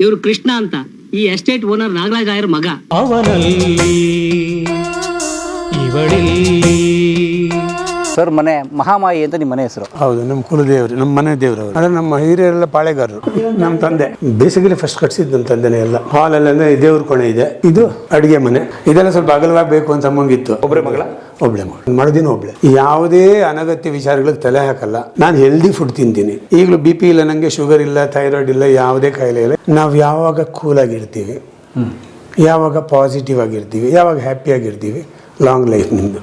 ಇವರು ಕೃಷ್ಣ ಅಂತ. ಈ ಎಸ್ಟೇಟ್ ಓನರ್ ನಾಗರಾಜ್ ಆಯರ್ ಮಗ. ಅವನಲ್ಲಿ ಇವಳಿಲ್ಲಿ. ಸರ್ ಮನೆ ಮಹಾಮಾಯಿ ಅಂತ ನಿಮ್ಮ ಮನೆ ಹೆಸರು? ಹೌದು ನಮ್ಮ ಕುಲದೇವರು ನಮ್ಮ ಮನೆ ದೇವರವರು. ಅಂದ್ರೆ ನಮ್ಮ ಹಿರಿಯರೆಲ್ಲ ಪಾಳೆಗಾರರು. ನಮ್ಮ ತಂದೆ. ಬೇಸಿಕಲಿ ಫಸ್ಟ್ ಕಟ್ಸಿದ್ದು ನಮ್ಮ ತಂದೆನೇ ಎಲ್ಲ. ಹಾಲ್ ಅಲ್ಲ ದೇವ್ರ ಕೋಣೆ ಇದೆ. ಇದು ಅಡಿಗೆ ಮನೆ. ಇದೆಲ್ಲ ಸ್ವಲ್ಪ ಅಗಲವಾಗಿ ಬೇಕು ಅಂತ ಅಮ್ಮಂಗಿತ್ತು ಒಬ್ಬರೇ ಮಗಳ? ಒಬ್ಳೆ ಮಗಳು. ಮಾಡೋದಿನ ಒಬ್ಳೆ. ಯಾವುದೇ ಅನಗತ್ಯ ವಿಚಾರಗಳಿಗೆ ತಲೆ ಹಾಕಲ್ಲ. ನಾನು ಹೆಲ್ದಿ ಫುಡ್ ತಿಂತೀನಿ. ಈಗಲೂ ಬಿ ಪಿ ಇಲ್ಲ ನನಗೆ ಶುಗರ್ ಇಲ್ಲ ಥೈರಾಯ್ಡ್ ಇಲ್ಲ, ಯಾವುದೇ ಕಾಯಿಲೆ ಇಲ್ಲ. ನಾವು ಯಾವಾಗ ಕೂಲ್ ಆಗಿರ್ತೀವಿ, ಯಾವಾಗ ಪಾಸಿಟಿವ್ ಆಗಿರ್ತೀವಿ, ಯಾವಾಗ ಹ್ಯಾಪಿಯಾಗಿರ್ತೀವಿ ಲಾಂಗ್ ಲೈಫ್ ನಿಮ್ಮದು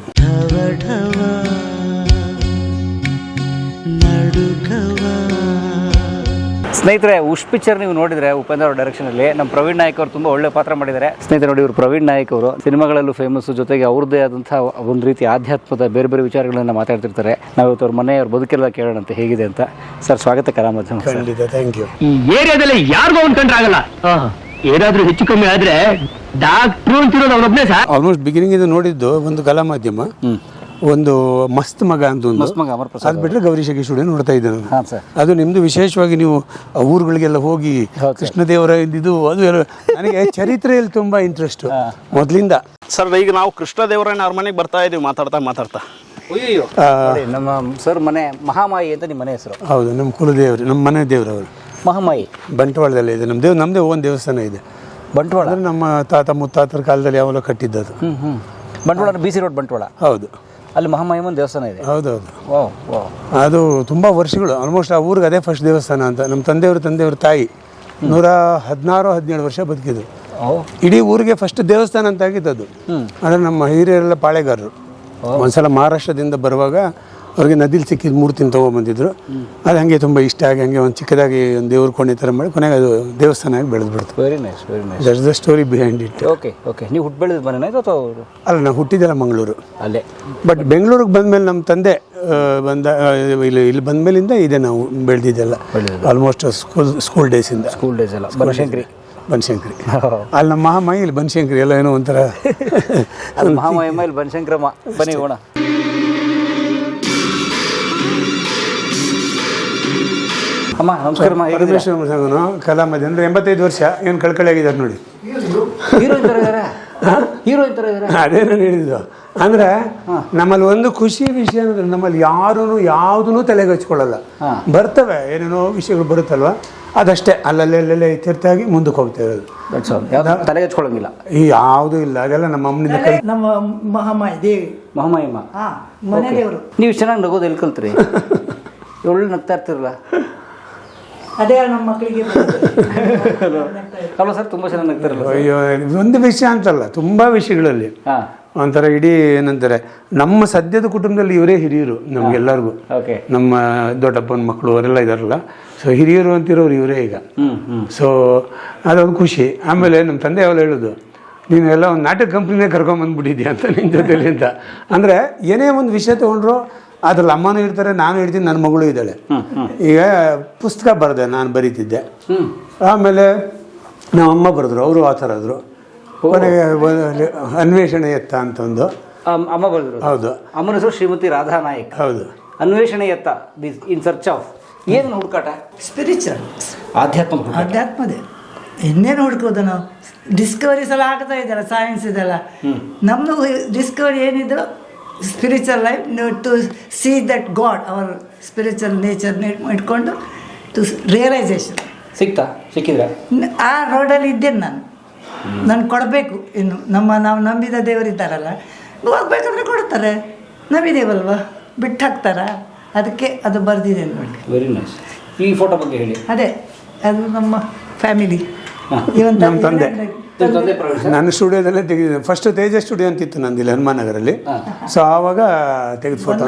ಸ್ನೇಹಿತರೆ ಉಷ್ ಪಿಕ್ಚರ್ ನೀವು ನೋಡಿದ್ರೆ ಉಪೇಂದ್ರ ಅವರ ಡೈರೆಕ್ಷನ್ ಅಲ್ಲಿ ನಮ್ಮ ಪ್ರವೀಣ್ ನಾಯಕ್ ಅವರು ತುಂಬಾ ಒಳ್ಳೆ ಪಾತ್ರ ಮಾಡಿದ್ದಾರೆ. ಸ್ನೇಹಿತರೆ ನೋಡಿ ಇವರು ಪ್ರವೀಣ್ ನಾಯಕ್ ಅವರು ಸಿನಿಮಾಗಳಲ್ಲೂ ಫೇಮಸ್ ಜೊತೆಗೆ ಅವ್ರದ್ದೇ ಆದಂತಹ ಒಂದು ರೀತಿ ಆಧ್ಯಾತ್ಮದ ಬೇರೆ ಬೇರೆ ವಿಚಾರಗಳನ್ನ ಮಾತಾಡ್ತಿರ್ತಾರೆ. ನಾವು ಇವತ್ತು ಅವ್ರ ಮನೆ ಅವ್ರ ಬದುಕೆಲ್ಲ ಕೇಳೋಣಂತೆ ಹೇಗಿದೆ ಅಂತ. ಸರ್ ಸ್ವಾಗತ ಕಲಾ ಮಾಧ್ಯಮ ಸರ್. ಖಂಡಿತ ಥ್ಯಾಂಕ್ ಯು ಈ ಏರಿಯಾದಲ್ಲಿ ಯಾರಿಗೂ ಅನ್ಕೊಂಡ್ರಾಗಲ್ಲ ಏನಾದ್ರೂ ಹೆಚ್ಚು ಕಮ್ಮಿ ಆದ್ರೆ ಡಾಕ್ಟ್ರು ಅಂತಿರೋದು ಅವ್ರೊಬ್ನೇ ಸರ್. ಆಲ್ಮೋಸ್ಟ್ ಬಿಗಿನಿಂಗ್ ಇದು ನೋಡಿದ್ದು ಒಂದು ಕಲಾ ಮಾಧ್ಯಮ ಒಂದು ಮಸ್ತ್ ಮಗ ಅಂತ ಒಂದು. ಮಸ್ತ್ ಮಗ ಅಮರ್ ಪ್ರಸಾದ್ ಅದು ಬಿಟ್ಟರೆ ಗೌರಿ ಶೆಟ್ಟಿ ಸ್ಟುಡಿಯೋ ನೋಡ್ತಾ ಇದ್ದೆ ನಾನು. ಹಾಂ ಸರ್. ಅದು ನಿಮ್ದು ವಿಶೇಷವಾಗಿ ನೀವು ಆ ಊರುಗಳಿಗೆಲ್ಲ ಹೋಗಿ ಕೃಷ್ಣದೇವರ ಇದು ಅದು ಎಲ್ಲ ನನಗೆ ಚರಿತ್ರೆಯಲ್ಲಿ ತುಂಬಾ ಇಂಟ್ರೆಸ್ಟ್ ಮೊದಲಿಂದ. ಸರ್ ಈಗ ನಾವು ಕೃಷ್ಣದೇವರಾಯನ ಅವ್ರ ಮನೆಗೆ ಬರ್ತಾ ಇದೀವಿ ಮಾತಾಡ್ತಾ ಮಾತಾಡ್ತಾ. ಅಯ್ಯೋ ನೋಡಿ ನಮ್ಮ ಸರ್ ಮನೆ ಮಹಾಮಾಯಿ ಅಂತ ನಿಮ್ಮ ಮನೆ ಹೆಸರು. ಹೌದು ನಮ್ಮ ಕುಲದೇವರು ನಮ್ಮ ಮನೆ ದೇವರವರು. ಮಹಾಮಾಯಿ. ಬಂಟ್ವಾಳದಲ್ಲೇ ಇದೆ ನಮ್ಮ ದೇವ್ ನಮ್ಮದೇ ಒಂದು ದೇವಸ್ಥಾನ ಇದೆ. ಬಂಟ್ವಾಳ? ಅಂದ್ರೆ ನಮ್ಮ ತಾತ ಮುತ್ತಾತರ ಕಾಲದಲ್ಲಿ ಯಾವಾಗ ಕಟ್ಟಿದ್ದದು. ಹ್ಮ್ ಹ್ಮ್. Bantwal B C road Bantwal. ಹೌದು. ಅಲ್ಲಿ ಮಹಾಮಹಿಮನ್ ದೇವಸ್ಥಾನ ಇದೆ. ಹೌದೌದು. ಹೌದು ಓ ಅದು ತುಂಬ ವರ್ಷಗಳು ಆಲ್ಮೋಸ್ಟ್ ಆ ಊರಿಗೆ ಅದೇ ಫಸ್ಟ್ ದೇವಸ್ಥಾನ ಅಂತ. ನಮ್ಮ ತಂದೆಯವರು ತಂದೆಯವ್ರ ತಾಯಿ ನೂರ ಹದಿನಾರು ಹದಿನೇಳು ವರ್ಷ ಬದುಕಿದ್ರು. ಓ. ಇಡೀ ಊರಿಗೆ ಫಸ್ಟ್ ದೇವಸ್ಥಾನ ಅಂತ ಅದು ಅಂದರೆ ನಮ್ಮ ಹಿರಿಯರೆಲ್ಲ ಪಾಳೆಗಾರರು. ಒಂದ್ಸಲ ಮಹಾರಾಷ್ಟ್ರದಿಂದ ಬರುವಾಗ ಅವ್ರಿಗೆ ನದಿಲಿ ಸಿಕ್ಕಿದ ಮೂರ್ತಿನ ತೊಗೊಂಬಂದಿದ್ರು. ಅದು ಹಂಗೆ ತುಂಬ ಇಷ್ಟ ಆಗಿ ಹಂಗೆ ಒಂದು ಚಿಕ್ಕದಾಗಿ ಒಂದು ದೇವ್ರ ಕೋಣೆ ಥರ ಮಾಡಿ ಕೊನೆಗೆ ಅದು ದೇವಸ್ಥಾನ ಆಗಿ ಬೆಳೆದು ಬಿಡ್ತು very nice very nice that's the story behind it okay okay ನೀವು ಹುಟ್ಟು ಬೆಳೆದ ಮನೆನಾ ಅಥವಾ ಅಲ್ಲ ನಾವು ಹುಟ್ಟಿದ್ದೆಲ್ಲ ಮಂಗಳೂರು. ಅಲ್ಲೇ. ಬಟ್ ಬೆಂಗಳೂರಿಗೆ ಬಂದಮೇಲೆ ನಮ್ಮ ತಂದೆ ಬಂದ ಇಲ್ಲಿ ಇಲ್ಲಿ ಬಂದಮೇಲಿಂದ ಇದೆ ನಾವು ಬೆಳೆದಿದ್ದೆಲ್ಲ. ಆಲ್ಮೋಸ್ಟ್ ಸ್ಕೂಲ್ ಸ್ಕೂಲ್ ಡೇಸಿಂದ ಸ್ಕೂಲ್ ಡೇಸ್ ಎಲ್ಲ. ಬನಶಂಕರಿ. ಬನಶಂಕರಿ. ಅಲ್ಲಿ ನಮ್ಮ ಮಹಾಮಾಯಿ ಇಲ್ಲಿ ಬನಶಂಕರಿ ಎಲ್ಲ ಏನೋ ಒಂಥರ. ಅದು ಮಹಾಮಾಯಮ್ಮ ಇಲ್ಲಿ ಬನಶಂಕರಮ್ಮ. ಬನ್ನಿ ಹೋಣ ಅಮ್ಮ ನಮಸ್ಕಾರಮ್ಮ ಹೇಗಿದ್ದೀರಾ? ಪರಮೇಶ್ವರ ಸಂಘನು ಕಲಾಮದಿ ಅಂದ್ರೆ ಎಂಬತ್ತೈದು ವರ್ಷ ಏನು ಕಳ್ಕಳಿ ಆಗಿದ್ದಾರೆ ನೋಡಿ. ಹೀರೋಯಿನ್ ಥರ ಇದ್ದಾರೆ ಹೀರೋಯಿನ್ ಥರ ಅದೇ ನಾನು ಹೇಳಿದ್ದು? ಅಂದ್ರೆ ನಮ್ಮಲ್ಲಿ ಒಂದು ಖುಷಿ ವಿಷಯ ಅಂದ್ರೆ ನಮ್ಮಲ್ಲಿ ಯಾರೂ ಯಾವುದೂ ತಲೆಗೆ ಹಚ್ಕೊಳ್ಳಲ್ಲ. ಬರ್ತವೆ ಏನೇನೋ ವಿಷಯಗಳು ಬರುತ್ತಲ್ವ? ಅದಷ್ಟೇ ಅಲ್ಲಲ್ಲೇ ಅಲ್ಲಲ್ಲೇ ಇತ್ಯರ್ಥಾಗಿ ಮುಂದಕ್ಕೆ ಹೋಗ್ತಾ ಇರೋದು. ದಟ್ಸ್ ಆಲ್ ಯಾವ್ದು ತಲೆಗೆ ಹಚ್ಕೊಳ್ಳಂಗಿಲ್ಲ. ಈ ಯಾವುದೂ ಇಲ್ಲ ಅದೆಲ್ಲ ನಮ್ಮ ಅಮ್ಮನಿಂದ ಕಲ್ ನಮ್ಮ ಮಹಾಮಾಯಿ ದೇವಿ. ಮಹಾಮಾಯಮ್ಮ ಹಾ ಮನೆ ದೇವರು. ನೀವು ಚೆನ್ನಾಗಿ ನಗೋದು ಎಲ್ಲಿ ಕಲ್ತ್ರಿ? ಒಳ್ಳೆ ನಗ್ತಾ ಇರ್ತಿರಲ್ಲ? ಅದೇ ನಮ್ಮ ಮಕ್ಕಳಿಗೆ ಅಲ್ಲ ಸರ್ ತುಂಬ ಚೆನ್ನಾಗಿ ನಗ್ತಿರಲ್ಲ ಅಯ್ಯೋ ಒಂದು ವಿಷಯ ಅಂತಲ್ಲ ತುಂಬಾ ವಿಷಯಗಳಲ್ಲಿ. ಒಂಥರ ಇಡೀ ಏನಂತಾರೆ ನಮ್ಮ ಸದ್ಯದ ಕುಟುಂಬದಲ್ಲಿ ಇವರೇ ಹಿರಿಯರು ನಮ್ಗೆಲ್ಲರಿಗೂ. ನಮ್ಮ ದೊಡ್ಡಪ್ಪನ ಮಕ್ಕಳು ಅವರೆಲ್ಲ ಇದಾರಲ್ಲ ಸೊ ಹಿರಿಯರು ಅಂತಿರೋರು ಇವರೇ ಈಗ. ಸೊ ಅದೊಂದು ಖುಷಿ. ಆಮೇಲೆ ನಮ್ಮ ತಂದೆ ಯಾವಾಗ ಹೇಳೋದು ನೀನು ಎಲ್ಲ ಒಂದು ನಾಟಕ ಕಂಪ್ನಿನೇ ಕರ್ಕೊಂಬಂದ್ಬಿಟ್ಟಿದ್ಯಾ ಅಂತ ನಿನ್ನ ಜೊತೆಲಿ ಅಂತ. ಅಂದರೆ ಏನೇ ಒಂದು ವಿಷಯ ತೊಗೊಂಡ್ರು ಅದ್ರಲ್ಲಿ ಅಮ್ಮನೂ ಇರ್ತಾರೆ ನಾನು ಇರ್ತೀನಿ ನನ್ನ ಮಗಳು ಇದ್ದಾಳೆ. ಈಗ ಪುಸ್ತಕ ಬರೆದೆ ನಾನು ಬರೀತಿದ್ದೆ. ಆಮೇಲೆ ನಮ್ಮ ಅಮ್ಮ ಬರೆದ್ರು ಅವರು ಆ ಥರ ಆದರು. ಕೊನೆಗೆ ಅನ್ವೇಷಣೆ ಎತ್ತ ಅಂತ ಒಂದು. ಅಮ್ಮ ಬರೆದ್ರು. ಹೌದು. ಅಮ್ಮನ ಹೆಸರು ಶ್ರೀಮತಿ ರಾಧಾ ನಾಯಕ್ ಹೌದು. ಅನ್ವೇಷಣೆ ಎತ್ತ ಇನ್ ಸರ್ಚ್ ಆಫ್. ಏನು ಹುಡುಕಾಟ? ಸ್ಪಿರಿಚುವಲ್ ಆಧ್ಯಾತ್ಮ ಆಧ್ಯಾತ್ಮದೇ. ಅಧ್ಯಾತ್ಮದೇ ಇನ್ನೇನು ಹುಡುಕೋದು ನಾವು ಡಿಸ್ಕವರೀಸ್ ಎಲ್ಲ ಆಗ್ತಾ ಇದ್ದಾರೆ ಸೈನ್ಸ್ ಇದೆಲ್ಲ. ನಮ್ಮದು ಡಿಸ್ಕವರಿ ಏನಿದ್ರು spiritual life to see that God our spiritual nature ಇಟ್ಕೊಂಡು ಟು ರಿಯಲೈಸೇಷನ್ ಸಿಕ್ತಾ ಸಿಕ್ಕಿದ್ರೆ? ಆ ರೋಡಲ್ಲಿ ಇದ್ದೇನೆ ನಾನು. ನಾನು ಕೊಡಬೇಕು. ಇನ್ನು ನಮ್ಮ ನಾವು ನಂಬಿದ ದೇವರಿದ್ದಾರಲ್ಲ ಹೋಗ್ಬೇಕಂದ್ರೆ ಕೊಡ್ತಾರೆ. ನಂಬಿದೇವಲ್ವಾ? ಬಿಟ್ಟು ಹಾಕ್ತಾರ? ಅದಕ್ಕೆ ಅದು ಬರೆದಿದೆ ನೋಡಿ ವೆರಿ ನೈಸ್ ಈ ಫೋಟೋ ಬಗ್ಗೆ ಹೇಳಿ. ಅದೇ ಅದು ನಮ್ಮ ಫ್ಯಾಮಿಲಿ ನಮ್ಮ ತಂದೆ. ನನ್ನ ಸ್ಟುಡಿಯೋದಲ್ಲೇ ತೆಗೆದಿದ್ದೆ. ಫಸ್ಟ್ ತೇಜ ಸ್ಟುಡಿಯೋ ಅಂತಿತ್ತು ನಂದಿಲ್ಲ ಹನುಮಾನ್ ನಗರಲ್ಲಿ. ಸೊ ಆವಾಗ ತೆಗೆದು ಫೋಟೋ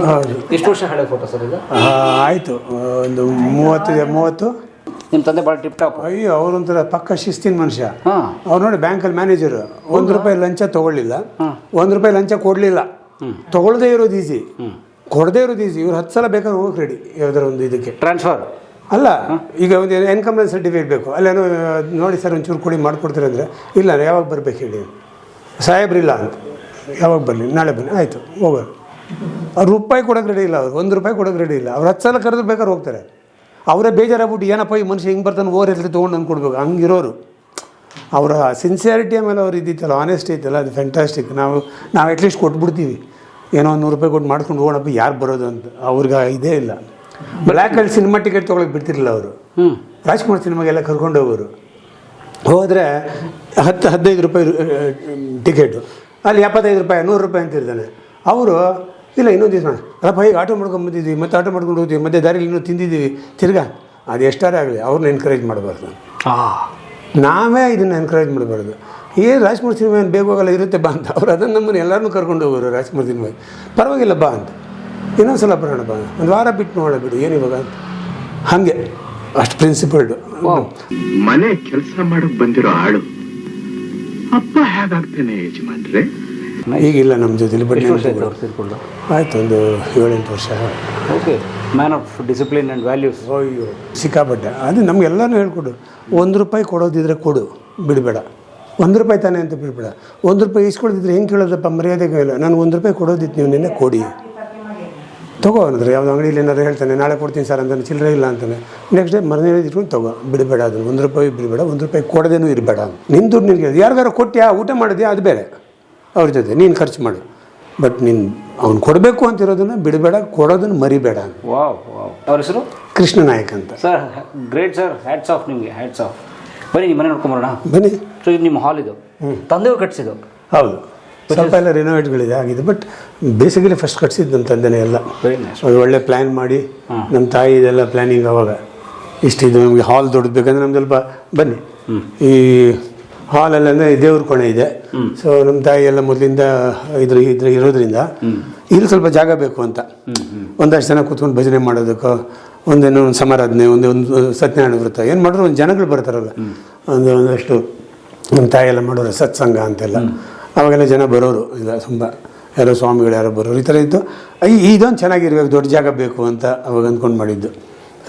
ಹೌದು. ಎಷ್ಟು ವರ್ಷ ಹಳೆ ಫೋಟೋ ಸರ್ ಇದು? ಆ, ಆಯ್ತು. ಒಂದು ಮೂವತ್ತು ಮೂವತ್ತು. ನಿಮ್ಮ ತಂದೆ ಭಾಳ ಟಿಪ್ ಟಾಪ್. ಅಯ್ಯೋ ಅವರೊಂಥರ ಪಕ್ಕ ಶಿಸ್ತಿನ ಮನುಷ್ಯ. ಹಾಂ. ಅವ್ರು ನೋಡಿ ಬ್ಯಾಂಕಲ್ಲಿ ಮ್ಯಾನೇಜರ್ ಒಂದು ರೂಪಾಯಿ ಲಂಚ ತಗೊಳ್ಳಿಲ್ಲ. ಒಂದು ರೂಪಾಯಿ ಲಂಚ ಕೊಡಲಿಲ್ಲ. ತಗೊಳ್ಳದೇ ಇರೋದು ಈಸಿ ಕೊಡದೇ ಇರೋದು ಈಸಿ ಇವ್ರು ಹತ್ತು ಸಲ ಬೇಕಾದ್ರೆ ಹೋಗಕ್ಕೆ ರೆಡಿ. ಯಾವ್ದಾರ ಒಂದು ಇದಕ್ಕೆ. ಟ್ರಾನ್ಸ್ಫರ್ ಅಲ್ಲ, ಈಗ ಒಂದು ಇನ್ಕಮ್ ಸರ್ಟಿಫಿಕೇಟ್ ಬೇಕು. ಅಲ್ಲೇನೋ ನೋಡಿ ಸರ್, ಒಂಚೂರು ಕೊಡಿ ಮಾಡಿಕೊಡ್ತೀರಿ ಅಂದರೆ ಇಲ್ಲ ಯಾವಾಗ ಬರಬೇಕು ಹೇಳಿ. ಸಾಹೇಬ್ರಿಲ್ಲ ಅಂತ. ಯಾವಾಗ ಬರಲಿ? ನಾಳೆ ಬನ್ನಿ. ಆಯಿತು ಹೋಗೋ ಅವ್ರು ರೂಪಾಯಿ ಕೊಡೋಕೆ ರೆಡಿ ಇಲ್ಲ ಅವ್ರು. ಒಂದು ರೂಪಾಯಿ ಕೊಡೋಕೆ ರೆಡಿ ಇಲ್ಲ. ಅವ್ರು ಹತ್ತು ಸಲ ಕರೆದ್ರೆ ಬೇಕಾದ್ರೆ ಹೋಗ್ತಾರೆ. ಅವರೇ ಬೇಜಾರಾಗ್ಬಿಟ್ಟು, ಏನಪ್ಪ ಈ ಮನುಷ್ಯ ಹಿಂಗೆ ಬರ್ತಾನೆ, ಓರ್ ಎಲ್ಲಿ ತೊಗೊಂಡು ಅಂದ್ಕೊಡ್ಬೇಕು ಹಂಗಿರೋರು. ಅವರ ಸಿನ್ಸಿಯಾರಿಟಿ ಆಮೇಲೆ ಅವ್ರು ಇದ್ದಿತ್ತಲ್ಲ ಆನೆಸ್ಟಿ ಇತ್ತಲ್ಲ, ಅದು ಫ್ಯಾಂಟಾಸ್ಟಿಕ್ ನಾವು ನಾವು ಅಟ್ಲೀಸ್ಟ್ ಕೊಟ್ಬಿಡ್ತೀವಿ. ಏನೋ ಒಂದು ನೂರು ರೂಪಾಯಿ ಕೊಟ್ಟು ಮಾಡ್ಕೊಂಡು ಹೋಗೋಣಪ್ಪ, ಯಾರು ಬರೋದು ಅಂತ. ಅವ್ರಿಗೆ ಇದೇ ಇಲ್ಲ. ಬ್ಲ್ಯಾಕಲ್ಲಿ ಸಿನಿಮಾ ಟಿಕೆಟ್ ತೊಗೊಳಕ್ಕೆ ಬಿಡ್ತಿರಲಿಲ್ಲ ಅವರು. ಹ್ಞೂ ರಾಜ್ಕುಮಾರ್ ಸಿನಿಮಾಗೆಲ್ಲ ಕರ್ಕೊಂಡು ಹೋಗೋರು. ಹೋದರೆ ಹತ್ತು ಹದಿನೈದು ರೂಪಾಯಿ ಟಿಕೆಟು ಅಲ್ಲಿ ಎಪ್ಪತ್ತೈದು ರೂಪಾಯಿ ನೂರು ರೂಪಾಯಿ ಅಂತಿರ್ತಾನೆ ಅವರು ಇಲ್ಲ ಇನ್ನೊಂದು ದಿವಸ ಅಲ್ಲಪ್ಪ ಈಗ ಆಟೋ ಮಾಡ್ಕೊಂಡು ಬಂದಿದ್ದೀವಿ ಮತ್ತೆ ಆಟೋ ಮಾಡ್ಕೊಂಡು ಹೋಗ್ತೀವಿ ಮತ್ತೆ ದಾರಿಲಿ ಇನ್ನೂ ತಿಂದಿದ್ದೀವಿ ತಿರ್ಗಾ. ಅದು ಎಷ್ಟಾರೇ ಆಗಲಿ ಅವ್ರನ್ನ ಎನ್ಕರೇಜ್ ಮಾಡಬಾರ್ದು. ನಾವೇ ಇದನ್ನು ಎನ್ಕರೇಜ್ ಮಾಡಬಾರ್ದು. ಏ ರಾಜ್ಕುಮಾರ್ ಸಿನಿಮಾ ಏನು ಬೇಗ ಹೋಗಲ್ಲ ಇರುತ್ತೆ ಬಾ ಅಂತ. ಅವ್ರು ಅದನ್ನು ನಮ್ಮನ್ನು ಎಲ್ಲರನ್ನೂ ಕರ್ಕೊಂಡು ಹೋಗೋರು ರಾಜ್ಕುಮಾರ್ ಸಿನಿಮಾಗೆ. ಪರವಾಗಿಲ್ಲ ಬಾ ಅಂತ. ಇನ್ನೊಂದ್ಸಲ ಬರೋಣ ಬಾ. ಒಂದು ವಾರ ಬಿಟ್ಟು ನೋಡೋಣ ಬಿಡು ಏನು ಇವಾಗ ಹಾಗೆ ಅಷ್ಟು ಪ್ರಿನ್ಸಿಪಲ್ಡು ಮನೆ ಕೆಲಸ ಮಾಡಕ್ ಬಂದಿರೋ ಆಳು. ಅಪ್ಪ ಹೇಗಾಗ್ತಾನೆ ಯಜಮಾನ್ರೆ? ಈಗಿಲ್ಲ ನಮ್ಮ ಜೊತೆಲಿ ಬಟ್ ಆಯ್ತು ಅವ್ರು ಸೇರಿಕೊಂಡು ಆಯ್ತು ಒಂದು ಏಳೆಂಟು ವರ್ಷ. Okay man of discipline and values ಅಯ್ಯೋ ಸಿಕ್ಕಾಪಟ್ಟೆ. ಅದು ನಮಗೆಲ್ಲನೂ ಹೇಳ್ಕೊಡು. ಒಂದು ರೂಪಾಯಿ ಕೊಡೋದಿದ್ರೆ ಕೊಡು ಬಿಡಬೇಡ. ಒಂದು ರೂಪಾಯಿ ತಾನೇ ಅಂತ ಬಿಡಬೇಡ. ಒಂದು ರೂಪಾಯಿ ಇಸ್ಕೊಳ್ದಿದ್ರೆ ಹೆಂಗೆ ಕೇಳೋದಪ್ಪ ಮರ್ಯಾದೆಗೆ ಇಲ್ಲ ನಾನು ಒಂದು ರೂಪಾಯಿ ಕೊಡೋದಿತ್ತು ನೀವು ನಿನ್ನೆ ಕೊಡಿ. ತಗೋ ಅಂದರೆ ಯಾವುದೋ ಅಂಗಡಿಯಲ್ಲಿ ಏನಾದ್ರು ಹೇಳ್ತಾನೆ ನಾಳೆ ಕೊಡ್ತೀನಿ ಸರ್ ಅಂತಾನೆ ಚಿಲ್ಲರೆ ಇಲ್ಲ ಅಂತಾನೆ. ನೆಕ್ಸ್ಟ್ ಡೇ ಮರನೇ ಇಟ್ಕೊಂಡು ತಗೋ. ಬಿಡಬೇಡ ಅದನ್ನು. ಒಂದು ರೂಪಾಯಿ ಬಿಡಬೇಡ ಒಂದು ರೂಪಾಯಿ ಕೊಡದೇನೂ ಇರಬೇಡ ನಿನ್ನ ದುಡ್ಡು ನಿನಗೆ ಯಾರಿಗಾರು ಕೊಟ್ಟ್ಯಾ? ಊಟ ಮಾಡಿದ್ಯಾ? ಅದು ಬೇರೆ. ಅವ್ರ ಜೊತೆ. ನೀನು ಖರ್ಚು ಮಾಡು. ಬಟ್ ನೀನು ಅವ್ನು ಕೊಡಬೇಕು ಅಂತಿರೋದನ್ನು ಬಿಡಬೇಡ ಕೊಡೋದನ್ನು ಮರಿಬೇಡ ವಾವ್ ವಾವ್. ಅವ್ರ ಹೆಸರು? ಕೃಷ್ಣ ನಾಯಕ್ ಅಂತ. Sir great sir. Hats off ನಿಮಗೆ ಹ್ಯಾಟ್ಸ್ ಆಫ್ ಬನ್ನಿ ನಿಮ್ಮ ಮನೆ ನೋಡ್ಕೊಂಬರೋಣ. ಬನ್ನಿ. ಸೊ ಇದು ನಿಮ್ಮ ಹಾಲ್ ಇದು. ತಂದೆಯವ್ರು ಕಟ್ಸಿದ್ದು ಹೌದು. ಸ್ವಲ್ಪ ಎಲ್ಲ ರಿನೋವೇಟ್ಗಳಿದೆ ಆಗಿದೆ ಬಟ್ ಬೇಸಿಕಲಿ ಫಸ್ಟ್ ಕಟ್ಸಿದ್ದು ನಮ್ಮ ತಂದೆನೇ ಎಲ್ಲ. ಅದು ಒಳ್ಳೆ ಪ್ಲ್ಯಾನ್ ಮಾಡಿ ನಮ್ಮ ತಾಯಿ ಇದೆಲ್ಲ ಪ್ಲ್ಯಾನಿಂಗ್ ಅವಾಗ ಇಷ್ಟಿದು ನಮಗೆ ಹಾಲ್ ದೊಡ್ಡದು ಬೇಕಂದ್ರೆ ನಮ್ದು ಸ್ವಲ್ಪ ಬನ್ನಿ. ಈ ಹಾಲಲ್ಲೇ ದೇವ್ರ ಕೋಣೆ ಇದೆ. ಸೊ ನಮ್ಮ ತಾಯಿ ಎಲ್ಲ ಮೊದಲಿಂದ ಇದ್ರ ಇದ್ರ ಇರೋದ್ರಿಂದ ಇಲ್ಲಿ ಸ್ವಲ್ಪ ಜಾಗ ಬೇಕು ಅಂತ. ಒಂದಷ್ಟು ಜನ ಕೂತ್ಕೊಂಡು ಭಜನೆ ಮಾಡೋದಕ್ಕೋ ಒಂದೇನೋ ಒಂದು ಸಮಾರಾಧನೆ ಒಂದು ಒಂದು ಸತ್ಯನಾರಾಯಣ ವೃತ್ತ ಏನು ಮಾಡಿದ್ರು ಒಂದು ಜನಗಳು ಬರ್ತಾರಲ್ಲ. ಒಂದು ಒಂದಷ್ಟು ನಮ್ಮ ತಾಯಿ ಎಲ್ಲ ಮಾಡೋರು ಸತ್ಸಂಗ ಅಂತೆಲ್ಲ. ಅವಾಗೆಲ್ಲ ಜನ ಬರೋರು ಇಲ್ಲ ತುಂಬ ಯಾರೋ ಸ್ವಾಮಿಗಳು ಯಾರೋ ಬರೋರು ಈ ಥರ ಇತ್ತು. ಈ- ಇದೊಂದು ಚೆನ್ನಾಗಿರ್ಬೇಕು ದೊಡ್ಡ ಜಾಗ ಬೇಕು ಅಂತ ಅವಾಗ ಅಂದ್ಕೊಂಡು ಮಾಡಿದ್ದು.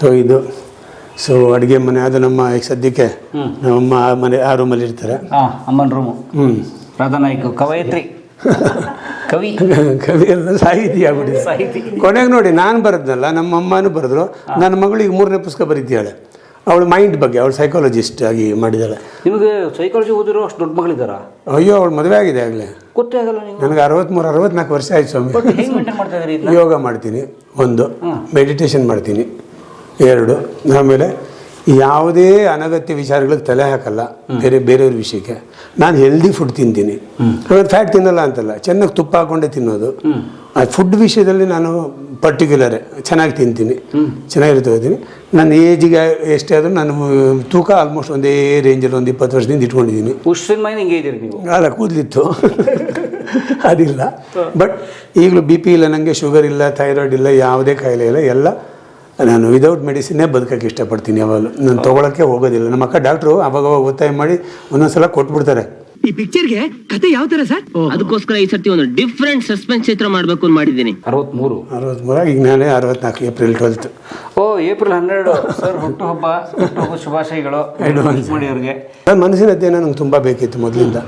ಸೊ ಇದು ಸೊ ಅಡುಗೆ ಮನೆ ಅದು ನಮ್ಮ ಈಗ ಸದ್ಯಕ್ಕೆ ನಮ್ಮಮ್ಮ ಆ ಮನೆ ಆ ರೂಮಲ್ಲಿ ಇರ್ತಾರೆ. ಅಮ್ಮನ ರೂಮು ಹ್ಞೂ ಕವಯತ್ರಿ. ಕವಿ. ಕವಿ ಎಲ್ಲ ಸಾಹಿತಿ ಆಗ್ಬಿಟ್ಟಿದೆ. ಸಾಹಿತಿ. ಕೊನೆಗೆ ನೋಡಿ ನಾನು ಬರೆದ್ನಲ್ಲ ನಮ್ಮ ಅಮ್ಮನೂ ಬರೆದ್ರು. ನನ್ನ ಮಗಳಿಗೆ ಮೂರನೇ ಪುಸ್ತಕ ಬರೀತಿದ್ದಾಳೆ. ಅವಳು ಮೈಂಡ್ ಬಗ್ಗೆ ಅವಳು ಸೈಕಾಲಜಿಸ್ಟ್ ಆಗಿ ಮಾಡಿದ್ದಾಳೆ. ನಿಮಗೆ ಸೈಕಾಲಜಿ ಓದಿರೋ ಅಷ್ಟು ದೊಡ್ಡ ಮಗಳಿದ್ದಾರಾ? ಅಯ್ಯೋ ಅವಳು ಮದುವೆ ಆಗಿದೆ ಆಗಲೇ. ಗೊತ್ತೇ ಆಗಲ್ಲ ನೀವು. ನನಗೆ ಅರವತ್ತ್ಮೂರು ಅರವತ್ನಾಲ್ಕು ವರ್ಷ ಆಯ್ತು ಸ್ವಾಮಿ. ಯೋಗ ಮಾಡ್ತೀನಿ ಒಂದು. ಮೆಡಿಟೇಷನ್ ಮಾಡ್ತೀನಿ ಎರಡು. ಆಮೇಲೆ ಯಾವುದೇ ಅನಗತ್ಯ ವಿಚಾರಗಳಿಗೆ ತಲೆ ಹಾಕಲ್ಲ ಬೇರೆ ಬೇರೆಯವ್ರ ವಿಷಯಕ್ಕೆ. ನಾನು ಹೆಲ್ದಿ ಫುಡ್ ತಿಂತೀನಿ. ಫ್ಯಾಟ್ ತಿನ್ನಲ್ಲ ಅಂತಲ್ಲ ಚೆನ್ನಾಗಿ ತುಪ್ಪ ಹಾಕೊಂಡೇ ತಿನ್ನೋದು. ಆ ಫುಡ್ ವಿಷಯದಲ್ಲಿ ನಾನು ಪರ್ಟಿಕ್ಯುಲರ್ ಚೆನ್ನಾಗಿ ತಿಂತೀನಿ. ಚೆನ್ನಾಗಿ ಹೋಗ್ತೀನಿ ನನ್ನ ಏಜಿಗೆ ಎಷ್ಟೇ ಆದರೂ ನಾನು ತೂಕ ಆಲ್ಮೋಸ್ಟ್ ಒಂದೇ ರೇಂಜಲ್ಲಿ ಒಂದು ಇಪ್ಪತ್ತು ವರ್ಷದಿಂದ ಇಟ್ಕೊಂಡಿದ್ದೀನಿ. ಅಲ್ಲ ಕೂದಲಿತ್ತು. ಅದಿಲ್ಲ. ಬಟ್ ಈಗಲೂ ಬಿ ಪಿ ಇಲ್ಲ ನನಗೆ ಶುಗರ್ ಇಲ್ಲ ಥೈರಾಯ್ಡ್ ಇಲ್ಲ ಯಾವುದೇ ಕಾಯಿಲೆ ಇಲ್ಲ ಎಲ್ಲ ನಾನು ವಿದೌಟ್ ಮೆಡಿಸಿನ್ನೇ ಬದುಕಕ್ಕೆ ಇಷ್ಟಪಡ್ತೀನಿ ಯಾವಾಗಲೂ. ನಾನು ತೊಗೊಳಕ್ಕೆ ಹೋಗೋದಿಲ್ಲ. ನಮ್ಮ ಅಕ್ಕ ಡಾಕ್ಟ್ರು ಅವಾಗ ಅವಾಗ ಒತ್ತಾಯ ಮಾಡಿ ಒಂದೊಂದು ಸಲ ಕೊಟ್ಬಿಡ್ತಾರೆ. ಈ ಪಿಕ್ಚರ್ಗೆ ಕತೆ ಯಾವ ತರ ಸರ್? ಅದಕ್ಕೋಸ್ಕರ ಈ ಸರ್ತಿ ಒಂದು ಡಿಫ್ರೆಂಟ್ ಸಸ್ಪೆನ್ಸ್ ಚಿತ್ರ ಮಾಡ್ಬೇಕು ಅಂತ ಮಾಡಿದ್ದೀನಿ. ಅರವತ್ಮೂರು. ಅರವತ್ತ್ಮೂರಾಗ ಈಗ ನಾನೇ ಅರವತ್ನಾಲ್ಕು ಏಪ್ರಿಲ್ ಟ್ವೆಲ್ತ್ ಓ ಏಪ್ರಿಲ್ ಹನ್ನೆರಡು. ಸರ್ ಹುಟ್ಟುಹಬ್ಬ. ಹುಟ್ಟುಹಬ್ಬ ಶುಭಾಶಯಗಳು Advance. ಮಾಡಿ ಅವ್ರಿಗೆ. ನನ್ನ ಮನಸ್ಸಿನ ಅಧ್ಯಯನ ನಂಗೆ ತುಂಬ ಬೇಕಿತ್ತು ಮೊದಲಿಂದ.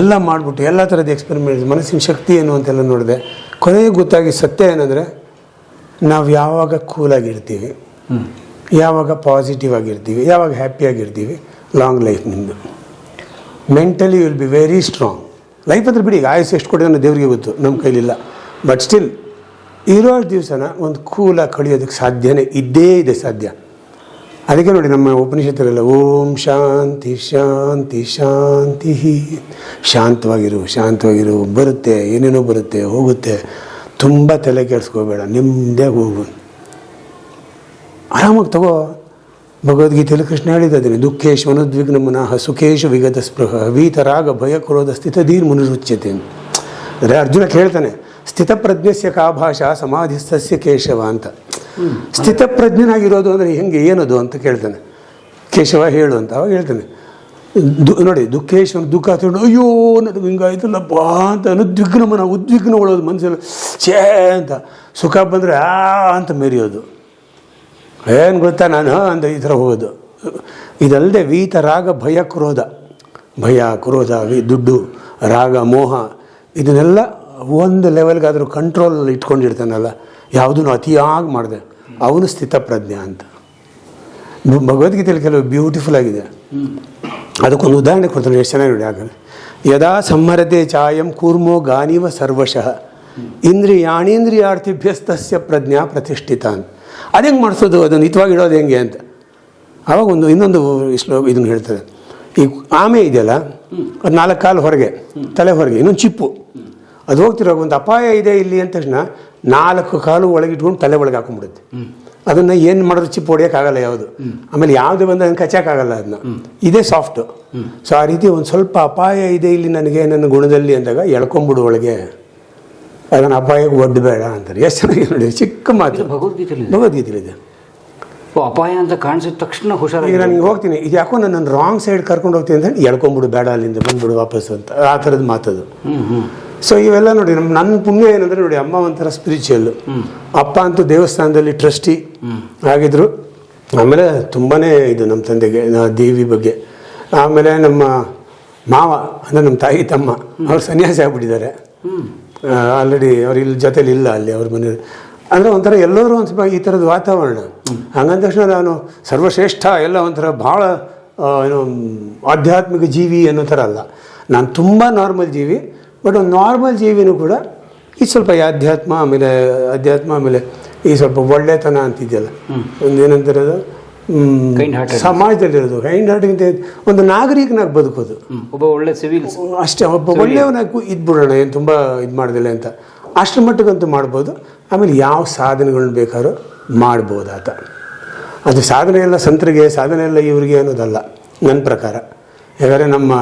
ಎಲ್ಲ ಮಾಡಿಬಿಟ್ಟು ಎಲ್ಲ ಥರದ ಎಕ್ಸ್ಪೆರಿಮೆಂಟ್ ಮನಸ್ಸಿನ ಶಕ್ತಿ ಏನು ಅಂತೆಲ್ಲ ನೋಡಿದೆ. ಕೊನೆಗೆ ಗೊತ್ತಾಗಿ ಸತ್ಯ ಏನಂದರೆ ನಾವು ಯಾವಾಗ ಕೂಲಾಗಿರ್ತೀವಿ ಯಾವಾಗ ಪಾಸಿಟಿವ್ ಆಗಿರ್ತೀವಿ ಯಾವಾಗ ಹ್ಯಾಪಿಯಾಗಿರ್ತೀವಿ ಲಾಂಗ್ ಲೈಫ್ ನಿಂದು mentally will be very strong life ಅಂದ್ರೆ ಬಿಡಿ, ಈಗ ಆಯುಸ್ ಎಷ್ಟು ಕೊಟ್ಟಿದೆ ಅನ್ನೋ ದೇವರಿಗೆ ಗೊತ್ತು, ನಮ್ಮ ಕೈಲಿಲ್ಲ. ಬಟ್ ಸ್ಟಿಲ್ ಇರೋ ದಿವಸನ ಒಂದು ಕೂಲಾಗಿ ಕಳಿಯೋದಕ್ಕೆ ಸಾಧ್ಯನೇ ಇದ್ದೇ ಇದೆ ಸಾಧ್ಯ. ಅದಕ್ಕೆ ನೋಡಿ ನಮ್ಮ ಉಪನಿಷತ್ತರೆಲ್ಲ ಓಂ ಶಾಂತಿ ಶಾಂತಿ ಶಾಂತಿ ಶಾಂತವಾಗಿರು ಶಾಂತವಾಗಿರು, ಬರುತ್ತೆ, ಏನೇನೋ ಬರುತ್ತೆ, ಹೋಗುತ್ತೆ. ತುಂಬ ತಲೆ ಕೆಡಿಸ್ಕೋಬೇಡ ನಿಮ್ಮದೇ ಹೋಗು. ಆರಾಮಾಗಿ ತಗೋ. ಭಗವದ್ಗೀತೆಯಲ್ಲಿ ಕೃಷ್ಣ ಹೇಳಿದ್ದಾನೆ ದುಃಖೇಶ್ ಮನೋದ್ವಿಗ್ನ ಮನಃ ಸುಖೇಶು ವಿಗತ ಸ್ಪೃಹ, ವೀತರಾಗ ಭಯ ಕ್ರೋಧ ಸ್ಥಿತಧೀರ್ ಮುನಿರುಚ್ಯತೆ ಅಂದರೆ ಅರ್ಜುನ ಕೇಳ್ತಾನೆ, ಸ್ಥಿತಪ್ರಜ್ಞಸ್ಯ ಕಾ ಭಾಷಾ ಸಮಾಧಿಸ್ಥಸ್ಯ ಕೇಶವ ಅಂತ. ಸ್ಥಿತಪ್ರಜ್ಞನಾಗಿರೋದು ಅಂದರೆ ಹೆಂಗೆ, ಏನದು ಅಂತ ಕೇಳ್ತಾನೆ. ಕೇಶವ ಹೇಳು ಅಂತ ಅವಾಗ ಹೇಳ್ತಾನೆ, ದು, ನೋಡಿ ದುಃಖೇಶ್ವನ ದುಃಖ ತಗೊಂಡು, ಅಯ್ಯೋ, ನನಗೆ ಹಿಂಗಾಯ್ತಲ್ಲಪ್ಪ ಅಂತ ಅನುದ್ವಿಗ್ನ ಮನ ಉದ್ವಿಗ್ನಗೊಳ್ಳೋದು ಮನಸ್ಸಲ್ಲಿ ಛೇ ಅಂತ, ಸುಖ ಬಂದರೆ ಆ ಅಂತ ಮೆರೆಯೋದು. ಏನು ಗೊತ್ತಾ ನಾನು? ಅಂದ ಈ ಥರ ಹೋಗೋದು. ಇದಲ್ಲದೆ ವೀತ ರಾಗ, ಭಯ, ಕ್ರೋಧ. ಭಯ, ಕ್ರೋಧ ದುಡ್ಡು, ರಾಗ, ಮೋಹ, ಇದನ್ನೆಲ್ಲ ಒಂದು ಲೆವೆಲ್ಗಾದರೂ ಕಂಟ್ರೋಲ್ ಇಟ್ಕೊಂಡಿರ್ತಾನಲ್ಲ, ಯಾವುದನ್ನು ಅತಿಯಾಗಿ ಮಾಡಿದೆ. ಅವನು ಸ್ಥಿತಪ್ರಜ್ಞ ಅಂತ. ಭಗವದ್ಗೀತೆಯಲ್ಲಿ ಕೆಲವು ಬ್ಯೂಟಿಫುಲ್ ಆಗಿದೆ. ಅದಕ್ಕೊಂದು ಉದಾಹರಣೆ ಕೊಡ್ತಾನೆ, ಎಷ್ಟು ಚೆನ್ನಾಗಿ ನೋಡಿ ಆಗಲ್ಲ ಯದಾ ಸಂಹರತೆ ಚಾಯಂ ಕೂರ್ಮೋ ಗಾನಿವ ಸರ್ವಶಃ. ಇಂದ್ರಿಯಾಣೀಂದ್ರಿಯಾರ್ಥಿಭ್ಯಸ್ತಸ್ಯ ಪ್ರಜ್ಞಾ ಪ್ರತಿಷ್ಠಿತ ಅಂತ ಅದು ಹೆಂಗೆ ಮಾಡಿಸೋದು? ಅದನ್ನು ಹಿತವಾಗಿ ಇಡೋದು ಹೆಂಗೆ ಅಂತ. ಆವಾಗ ಒಂದು ಇನ್ನೊಂದು ಶ್ಲೋಕ ಇದನ್ನು ಹೇಳ್ತಾರೆ ಈ ಆಮೆ ಇದೆಯಲ್ಲ, ಅದು ನಾಲ್ಕು ಕಾಲು ಹೊರಗೆ, ತಲೆ ಹೊರಗೆ, ಇನ್ನೊಂದು ಚಿಪ್ಪು. ಅದು ಹೋಗ್ತಿರೋ ಒಂದು ಅಪಾಯ ಇದೆ ಇಲ್ಲಿ ಅಂದ ತಕ್ಷಣ ನಾಲ್ಕು ಕಾಲು ಒಳಗೆ ಇಟ್ಕೊಂಡು ತಲೆ ಒಳಗೆ ಹಾಕೊಂಡ್ಬಿಡುತ್ತೆ. ಅದನ್ನು ಏನು ಮಾಡಿದ್ರು ಚಿಪ್ಪು ಹೊಡೆಯೋಕ್ಕಾಗಲ್ಲ ಯಾವುದು. ಆಮೇಲೆ ಯಾವುದು ಬಂದು ಅದನ್ನು ಕಚ್ಚಕ್ಕಾಗಲ್ಲ ಅದನ್ನ ಇದೇ ಸಾಫ್ಟು. ಸೊ ಆ ರೀತಿ ಒಂದು ಸ್ವಲ್ಪ ಅಪಾಯ ಇದೆ ಇಲ್ಲಿ ನನಗೆ, ನನ್ನ ಗುಣದಲ್ಲಿ ಅಂದಾಗ ಎಳ್ಕೊಂಬಿಡು ಒಳಗೆ. ಅದನ್ನು ಅಪಾಯಕ್ಕೆ ಒಡ್ಡಬೇಡ ಅಂತಾರೆ. ಎಷ್ಟು ಚೆನ್ನಾಗಿ ನೋಡಿ ಚಿಕ್ಕ ಮಾತು. ಭಗವದ್ಗೀತೆಯಲ್ಲಿ ಭಗವದ್ಗೀತೆಯಲ್ಲಿದೆ ಓ, ಅಪಾಯ ಅಂತ ಕಾಣಿಸಿದ ತಕ್ಷಣ ಈಗ ನನಗೆ ನಾನು ಹಿಂಗೆ ಹೋಗ್ತೀನಿ. ಇದು ಯಾಕೋ ನನ್ನ ರಾಂಗ್ ಸೈಡ್ ಕರ್ಕೊಂಡು ಹೋಗ್ತೀನಿ ಅಂತ ಹೇಳಿ ಎಳ್ಕೊಂಬಿಡು ಬೇಡ ಅಲ್ಲಿಂದ ಬಂದ್ಬಿಡು ವಾಪಸ್ ಅಂತ. ಆ ಥರದ ಮಾತದು. ಸೊ ಇವೆಲ್ಲ ನೋಡಿ ನಮ್ಮ ನನ್ನ ಪುಣ್ಯ ಏನಂದರೆ ನೋಡಿ ಅಮ್ಮ ಒಂಥರ ಸ್ಪಿರಿಚುವಲ್ ಅಪ್ಪ ಅಂತೂ ದೇವಸ್ಥಾನದಲ್ಲಿ ಟ್ರಸ್ಟಿ ಆಗಿದ್ರು. ಆಮೇಲೆ ತುಂಬಾ ಇದು ನಮ್ಮ ತಂದೆಗೆ ದೇವಿ ಬಗ್ಗೆ. ಆಮೇಲೆ ನಮ್ಮ ಮಾವ ಅಂದರೆ ನಮ್ಮ ತಾಯಿ ತಮ್ಮ ಅವ್ರು ಸನ್ಯಾಸಿ ಆಗ್ಬಿಟ್ಟಿದ್ದಾರೆ. ಆಲ್ರೆಡಿ ಅವ್ರು ಇಲ್ಲಿ ಜೊತೆಲಿ ಇಲ್ಲ ಅಲ್ಲಿ ಅವ್ರ ಮನೆ. ಅಂದರೆ ಒಂಥರ ಎಲ್ಲರೂ ಒಂದು ಸ್ವಲ್ಪ ಈ ಥರದ ವಾತಾವರಣ. ಹಂಗಂದ ತಕ್ಷಣ ನಾನು ಸರ್ವಶ್ರೇಷ್ಠ ಎಲ್ಲ ಒಂಥರ ಭಾಳ ಏನು ಆಧ್ಯಾತ್ಮಿಕ ಜೀವಿ ಅನ್ನೋ ಥರ ಅಲ್ಲ. ನಾನು ತುಂಬ ನಾರ್ಮಲ್ ಜೀವಿ ಬಟ್ ಒಂದು ನಾರ್ಮಲ್ ಜೀವಿನೂ ಕೂಡ ಈ ಸ್ವಲ್ಪ ಈ ಆಧ್ಯಾತ್ಮ ಆಮೇಲೆ ಅಧ್ಯಾತ್ಮ ಆಮೇಲೆ ಈ ಸ್ವಲ್ಪ ಒಳ್ಳೆತನ ಅಂತಿದೆಯಲ್ಲ. ಒಂದು ಏನಂತಿರೋದು ಅದು. ಸಮಾಜದಲ್ಲಿರೋದು ಕೈಂಡ್ ಹಾರ್ಟಿಂದ ಒಂದು ನಾಗರಿಕನಾಗಿ ಬದುಕೋದು. ಒಬ್ಬ ಒಳ್ಳೆ ಸಿವಿಲ್ ಅಷ್ಟೇ ಒಬ್ಬ ಒಳ್ಳೆಯವನಾಗಿ ಇದ್ಬಿಡೋಣ ಏನು ತುಂಬ ಇದು ಮಾಡ್ದಿಲ್ಲ ಅಂತ. ಅಷ್ಟರ ಮಟ್ಟಿಗಂತೂ ಮಾಡ್ಬೋದು. ಆಮೇಲೆ ಯಾವ ಸಾಧನೆಗಳನ್ನ ಬೇಕಾದ್ರೂ ಮಾಡ್ಬೋದು ಆತ ಅದು ಸಾಧನೆ ಎಲ್ಲ ಸಂತರಿಗೆ ಸಾಧನೆ ಎಲ್ಲ ಇವರಿಗೆ ಅನ್ನೋದಲ್ಲ ನನ್ನ ಪ್ರಕಾರ. ಯಾಕಂದರೆ ನಮ್ಮ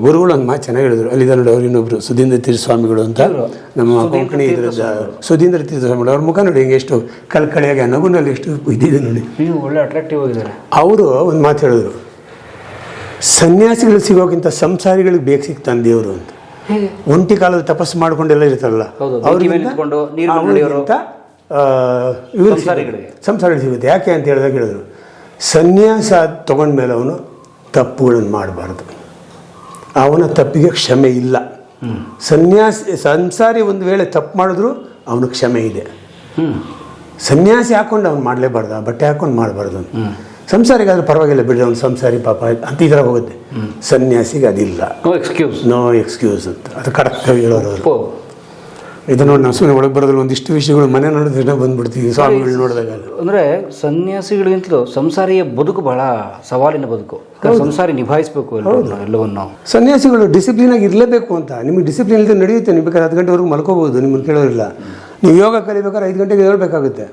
ಗುರುಗಳು ಒಂದು ಮಾತು ಚೆನ್ನಾಗಿ ಹೇಳಿದ್ರು. ಅಲ್ಲಿ ನೋಡಿ ಅವ್ರು ಇನ್ನೊಬ್ರು ಸುಧೀಂದ್ರ ತೀರ್ಥಸ್ವಾಮಿಗಳು ಅಂತ. ನಮ್ಮ ಕೊಂಕಣಿ ಇದ್ರದ ಸುಧೀಂದ್ರ ತೀರ್ಥಸ್ವಾಮಿಗಳು. ಅವ್ರ ಮುಖ ನೋಡಿ ಹಿಂಗೆ ಎಷ್ಟು ಕಲ್ಕಳಿಯಾಗಿ ನಗುನಲ್ಲಿ ಎಷ್ಟು ಇದ್ದಿದೆ ನೋಡಿ. ಒಳ್ಳೆ ಅಟ್ರಾಕ್ಟಿವ್ ಆಗಿದ್ದಾರೆ. ಅವರು ಒಂದು ಮಾತು ಹೇಳಿದ್ರು. ಸನ್ಯಾಸಿಗಳು ಸಿಗೋಕ್ಕಿಂತ ಸಂಸಾರಿಗಳಿಗೆ ಬೇಕು ಸಿಗ್ತಾನೆ ದೇವರು ಅಂತ. ಒಂಟಿ ಕಾಲದ ತಪಸ್ಸು ಮಾಡ್ಕೊಂಡೆಲ್ಲ ಇರ್ತಾರಲ್ಲ. ಅವ್ರಿಗಿಂತ. ಸಿಗುತ್ತೆ. ಸಿಗುತ್ತೆ. ಯಾಕೆ ಅಂತ ಹೇಳಿದಾಗ ಹೇಳಿದ್ರು. ಸನ್ಯಾಸ ತಗೊಂಡ್ಮೇಲೆ ಅವನು ತಪ್ಪುಗಳನ್ನು ಮಾಡಬಾರ್ದು. ಅವನ ತಪ್ಪಿಗೆ ಕ್ಷಮೆ ಇಲ್ಲ. ಸನ್ಯಾಸಿ ಸಂಸಾರಿ ಒಂದು ವೇಳೆ ತಪ್ಪು ಮಾಡಿದ್ರು ಅವನಿಗೆ ಕ್ಷಮೆ ಇದೆ. ಸನ್ಯಾಸಿ ಹಾಕೊಂಡು ಅವ್ನು ಮಾಡಲೇಬಾರ್ದು ಆ ಬಟ್ಟೆ ಹಾಕೊಂಡು ಮಾಡಬಾರ್ದು ಸಂಸಾರಿಗಾದ್ರೆ ಪರವಾಗಿಲ್ಲ ಬಿಡ್ರಿ ಅವ್ನು ಸಂಸಾರಿ ಪಾಪ ಅಂತ ಈ ಥರ ಹೋಗುತ್ತೆ. ಸನ್ಯಾಸಿಗೆ ಅದಿಲ್ಲ. ನೋ ಎಕ್ಸ್ಕ್ಯೂಸ್ ನೋ ಎಕ್ಸ್ಕ್ಯೂಸ್ ಅಂತ. ಅದು ಕರೆಕ್ಟಾಗಿ ಹೇಳೋರು ಇದು ನೋಡಿ ನಾವು ಸುಮ್ಮನೆ ಒಳಗೆ ಬರೋದ್ರಲ್ಲಿ ಒಂದಿಷ್ಟು ವಿಷಯಗಳು ಮನೆ ನೋಡಿದ್ರೆ ಬಂದ್ಬಿಡ್ತೀವಿ ಸ್ವಾಮಿಗಳು ನೋಡಿದಾಗ ಅಂದ್ರೆ ಸನ್ಯಾಸಿಗಳಿಗಿಂತಲೂ ಸಂಸಾರಿಯ ಬದುಕು ಬಹಳ ಸವಾಲಿನ ಬದುಕು. ಸಂಸಾರಿ ನಿಭಾಯಿಸಬೇಕು ಎಲ್ಲವನ್ನು. ಸನ್ಯಾಸಿಗಳು ಡಿಸಿಪ್ಲಿನ್ ಆಗಿ ಇರಲೇಬೇಕು ಅಂತ. ನಿಮಗೆ ಡಿಸಿಪ್ಲಿನ್ ಇಲ್ಲದೆ ನಡೆಯುತ್ತೆ ನೀವು ಬೇಕಾದ್ರೆ ಹತ್ತು ಗಂಟೆವರೆಗೂ ಮಲ್ಕೋಬೋದು ನಿಮ್ಮನ್ನು ಕೇಳೋರಿಲ್ಲ. ನೀವು ಯೋಗ ಕಲಿಬೇಕಾದ್ರೆ ಐದು ಗಂಟೆಗೆ ಹೇಳ್ಬೇಕಾಗುತ್ತೆ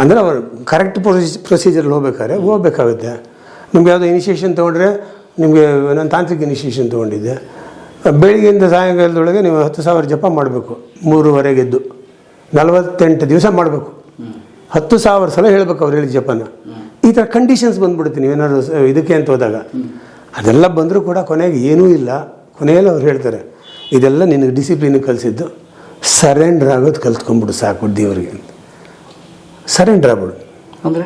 ಅಂದರೆ ಅವರು ಕರೆಕ್ಟ್ ಪ್ರೊಸೀಜ್ ಪ್ರೊಸೀಜರಲ್ಲಿ ಹೋಗ್ಬೇಕಾದ್ರೆ ಹೋಗ್ಬೇಕಾಗುತ್ತೆ. ನಿಮ್ಗೆ ಯಾವುದೋ ಇನಿಷಿಯೇಷನ್ ತೊಗೊಂಡ್ರೆ ನಿಮಗೆ ನಾನು ತಾಂತ್ರಿಕ ಇನಿಷಿಯೇಷನ್ ತೊಗೊಂಡಿದ್ದೆ. ಬೆಳಿಗ್ಗೆಯಿಂದ ಸಾಯಂಕಾಲದೊಳಗೆ ನೀವು ಹತ್ತು ಸಾವಿರ ಜಪ ಮಾಡಬೇಕು. ಮೂರುವರೆಗೆದ್ದು ನಲವತ್ತೆಂಟು ದಿವಸ ಮಾಡಬೇಕು. ಹತ್ತು ಸಾವಿರ ಸಲ ಹೇಳ್ಬೇಕು ಅವ್ರು ಹೇಳಿದ ಜಪನ. ಈ ಥರ ಕಂಡೀಷನ್ಸ್ ಬಂದ್ಬಿಡುತ್ತೆ ನೀವೇನಾದ್ರು ಇದಕ್ಕೆ ಅಂತ ಹೋದಾಗ. ಅದೆಲ್ಲ ಬಂದರೂ ಕೂಡ ಕೊನೆಗೆ ಏನೂ ಇಲ್ಲ. ಕೊನೆಯಲ್ಲಿ ಅವ್ರು ಹೇಳ್ತಾರೆ ಇದೆಲ್ಲ ನಿನಗೆ ಡಿಸಿಪ್ಲಿನ್ ಕಲಿಸಿದ್ದು. ಸರೆಂಡರ್ ಆಗೋದು ಕಲ್ತ್ಕೊಂಡ್ಬಿಡು ಸಾಕು ದೇವರಿಗೆ ಅಂತ. ಸರೆಂಡರ್ ಆಗ್ಬಿಡು. ಶರಣ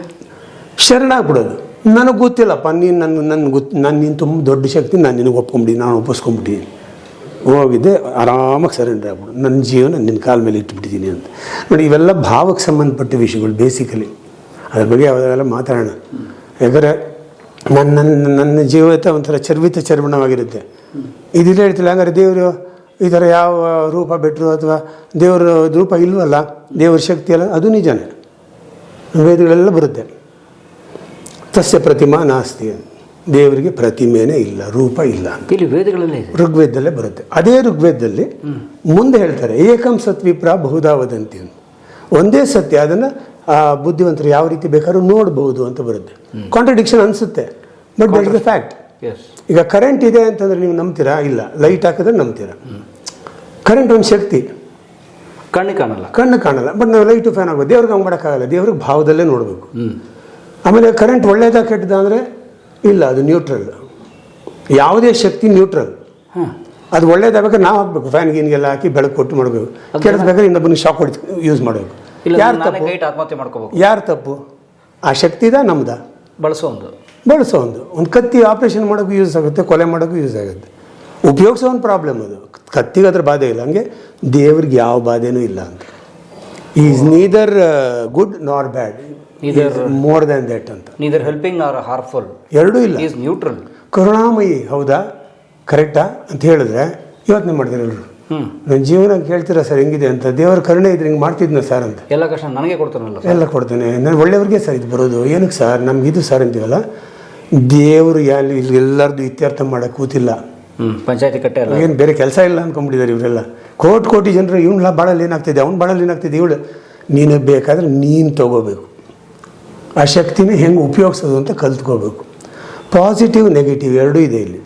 ಶರಣಾಗ್ಬಿಡೋದು ನನಗೆ ಗೊತ್ತಿಲ್ಲಪ್ಪ ನೀನು ನನ್ನ ನನ್ನ ಗೊತ್ತು ನಾನು ನೀನು ತುಂಬ ದೊಡ್ಡ ಶಕ್ತಿ ನಾನು ನಿನಗೆ ಒಪ್ಕೊಂಬಿಡಿ ನಾನು ಒಪ್ಪಿಸ್ಕೊಂಬಿಟ್ಟಿದ್ದೀನಿ ಹೋಗಿದ್ದೆ, ಆರಾಮಾಗಿ ಸರೆಂಡರ್ ಆಗ್ಬಿಡು. ನನ್ನ ಜೀವನ ನಿನ್ನ ಕಾಲ ಮೇಲೆ ಇಟ್ಬಿಟ್ಟಿದ್ದೀನಿ ಅಂತ. ನೋಡಿ, ಇವೆಲ್ಲ ಭಾವಕ್ಕೆ ಸಂಬಂಧಪಟ್ಟ ವಿಷಯಗಳು ಬೇಸಿಕಲಿ ಅದ್ರ ಬಗ್ಗೆ ಯಾವುದೆಲ್ಲ ಮಾತಾಡೋಣ. ಯಾಕಂದರೆ ನನ್ನ ನನ್ನ ನನ್ನ ಜೀವಿತ ಒಂಥರ ಚರ್ವಿತ ಚರ್ಮಣವಾಗಿರುತ್ತೆ ಇದಿಲ್ಲ ಹೇಳ್ತಿಲ್ಲ, ಹಂಗಾರೆ ದೇವರು ಈ ಥರ ಯಾವ ರೂಪ ಬಿಟ್ಟರು ಅಥವಾ ದೇವರ ರೂಪ ಇಲ್ವಲ್ಲ, ದೇವರ ಶಕ್ತಿ ಅಲ್ಲ, ಅದು ನಿಜಾನೇ. ವೇದಗಳೆಲ್ಲ ಬರುತ್ತೆ. ತಸ್ಯ ಪ್ರತಿಮಾ ನಾಸ್ತಿ ದೇವರಿಗೆ ಪ್ರತಿಮೆನೇ ಇಲ್ಲ ರೂಪ ಇಲ್ಲ ಇಲ್ಲಿ ವೇದಗಳಲ್ಲೇ ಋಗ್ವೇದದಲ್ಲೇ ಬರುತ್ತೆ. ಅದೇ ಋಗ್ವೇದದಲ್ಲಿ ಮುಂದೆ ಹೇಳ್ತಾರೆ ಏಕಂ ಸತ್ವಿಪ್ರ ಬಹುಧಾವದಂತಿ ಒಂದೇ ಸತ್ಯ ಅದನ್ನು ಆ ಬುದ್ಧಿವಂತರು ಯಾವ ರೀತಿ ಬೇಕಾದ್ರೂ ನೋಡಬಹುದು ಅಂತ ಬರುತ್ತೆ. ಕಾಂಟ್ರಡಿಕ್ಷನ್ ಅನಿಸುತ್ತೆ but that is the fact ಈಗ ಕರೆಂಟ್ ಇದೆ ಅಂತಂದ್ರೆ ನೀವು ನಂಬ್ತೀರಾ? ಇಲ್ಲ. ಲೈಟ್ ಹಾಕಿದ್ರೆ ನಂಬ್ತೀರಾ? ಕರೆಂಟ್ ಒಂದು ಶಕ್ತಿ. ಕಣ್ಣು ಕಾಣಲ್ಲ. ಕಣ್ಣು ಕಾಣಲ್ಲ ಬಟ್ ನಾವು ಲೈಟು ಫ್ಯಾನ್ ಆಗ್ಬೋದು. ದೇವ್ರಿಗೆ ಹಂಗೆ ಮಾಡೋಕ್ಕಾಗಲ್ಲ. ದೇವ್ರಿಗೆ ಭಾವದಲ್ಲೇ ನೋಡಬೇಕು. ಆಮೇಲೆ ಕರೆಂಟ್ ಒಳ್ಳೇದಾ ಕೆಟ್ಟದ ಅಂದರೆ ಇಲ್ಲ ಅದು ನ್ಯೂಟ್ರಲ್ ಯಾವುದೇ ಶಕ್ತಿ ನ್ಯೂಟ್ರಲ್ ಹಾಂ. ಅದು ಒಳ್ಳೇದಾಗಬೇಕಾದ್ರೆ ನಾವು ಹಾಕ್ಬೇಕು. ಫ್ಯಾನ್ ಗೀನ್ಗೆಲ್ಲ ಹಾಕಿ ಬೆಳಕು ಕೊಟ್ಟು ಮಾಡಬೇಕು. ಕೆಡಿಸ್ಬೇಕಾದ್ರೆ ಇನ್ನೊಬ್ಬನಿಗೆ ಶಾಕ್ ಹೊಡಿ ಯೂಸ್ ಮಾಡಬೇಕು. ಯಾರು ತಪ್ಪು? ಆತ್ಮಹತ್ಯೆ ಮಾಡ್ಕೋಬೇಕು. ಯಾರು ತಪ್ಪು? ಆ ಶಕ್ತಿದ ನಮ್ದ. ಬಳಸೋ ಒಂದು. ಬಳಸೋ ಒಂದು. ಒಂದು ಕತ್ತಿ ಆಪ್ರೇಷನ್ ಮಾಡೋಕ್ಕೂ ಯೂಸ್ ಆಗುತ್ತೆ ಕೊಲೆ ಮಾಡೋಕ್ಕೂ ಯೂಸ್ ಆಗುತ್ತೆ. ಉಪಯೋಗಿಸೋ ಒಂದು ಪ್ರಾಬ್ಲಮ್ ಅದು. ಕತ್ತಿಗೆ ಅದ್ರ ಬಾಧೆ ಇಲ್ಲ. ಹಂಗೆ ದೇವ್ರಿಗೆ ಯಾವ ಬಾಧೆನೂ ಇಲ್ಲ ಅಂತ. Is neither good nor bad more than that ಅಂತ. ನೀದರ್ ಹೆಲ್ಪಿಂಗ್ ಆರ್ ಹಾರ್ಫುಲ್ ಎರಡೂ ಇಲ್ಲ. ಈಸ್ ನ್ಯೂಟ್ರಲ್ ಕರುಣಾಮಯಿ ಹೌದಾ? ಕರೆಕ್ಟಾ ಅಂತ ಹೇಳಿದ್ರೆ ಯೋಚನೆ ಮಾಡ್ತಾರೆ ಎಲ್ಲರು ನನ್ನ ಜೀವನ ಕೇಳ್ತೀರಾ ಸರ್? ಹೆಂಗಿದೆ ಅಂತ? ದೇವರ ಕರುಣೆ ಇದ್ರೆ ಹಿಂಗೆ ಮಾಡ್ತಿದ್ನ ಸರ್ ಅಂತ. ಎಲ್ಲ ಕಷ್ಟ ನನಗೆ ಕೊಡ್ತಾನಲ್ಲ ಎಲ್ಲ ಕೊಡ್ತೇನೆ. ನಾನು ಒಳ್ಳೆಯವ್ರಿಗೆ ಸರ್ ಇದು ಬರೋದು. ಏನಕ್ಕೆ ಸರ್ ನಮ್ಗೆ ಇದು ಸರ್ ಅಂತೀವಲ್ಲ? ದೇವರು ಯಾರು ಇಲ್ಲಿ ಎಲ್ಲರದು ಇತ್ಯರ್ಥ ಮಾಡಕ್ಕೆ ಕೂತಿಲ್ಲ. ಪಂಚಾಯತಿ ಕಟ್ಟೆ ಅಲ್ಲ. ಏನು ಬೇರೆ ಕೆಲಸ ಇಲ್ಲ ಅಂದ್ಕೊಂಡ್ಬಿಟ್ಟಿದ್ದಾರೆ ಇವರೆಲ್ಲ. ಕೋಟಿ ಕೋಟಿ ಜನರು ಇವ್ನ ಬಾಳಲ್ಲಿ ಏನಾಗ್ತಿದೆ? ಅವ್ನ ಬಾಳಲ್ಲಿ ಏನಾಗ್ತಿದೆ? ಇವಳು ನೀನು ಬೇಕಾದ್ರೆ ನೀನು ತಗೋಬೇಕು. ಆ ಶಕ್ತಿನ ಹೆಂಗೆ ಉಪಯೋಗಿಸೋದು ಅಂತ ಕಲ್ತ್ಕೋಬೇಕು ಪಾಸಿಟಿವ್ ನೆಗೆಟಿವ್ ಎರಡೂ ಇದೆ ಇಲ್ಲಿ.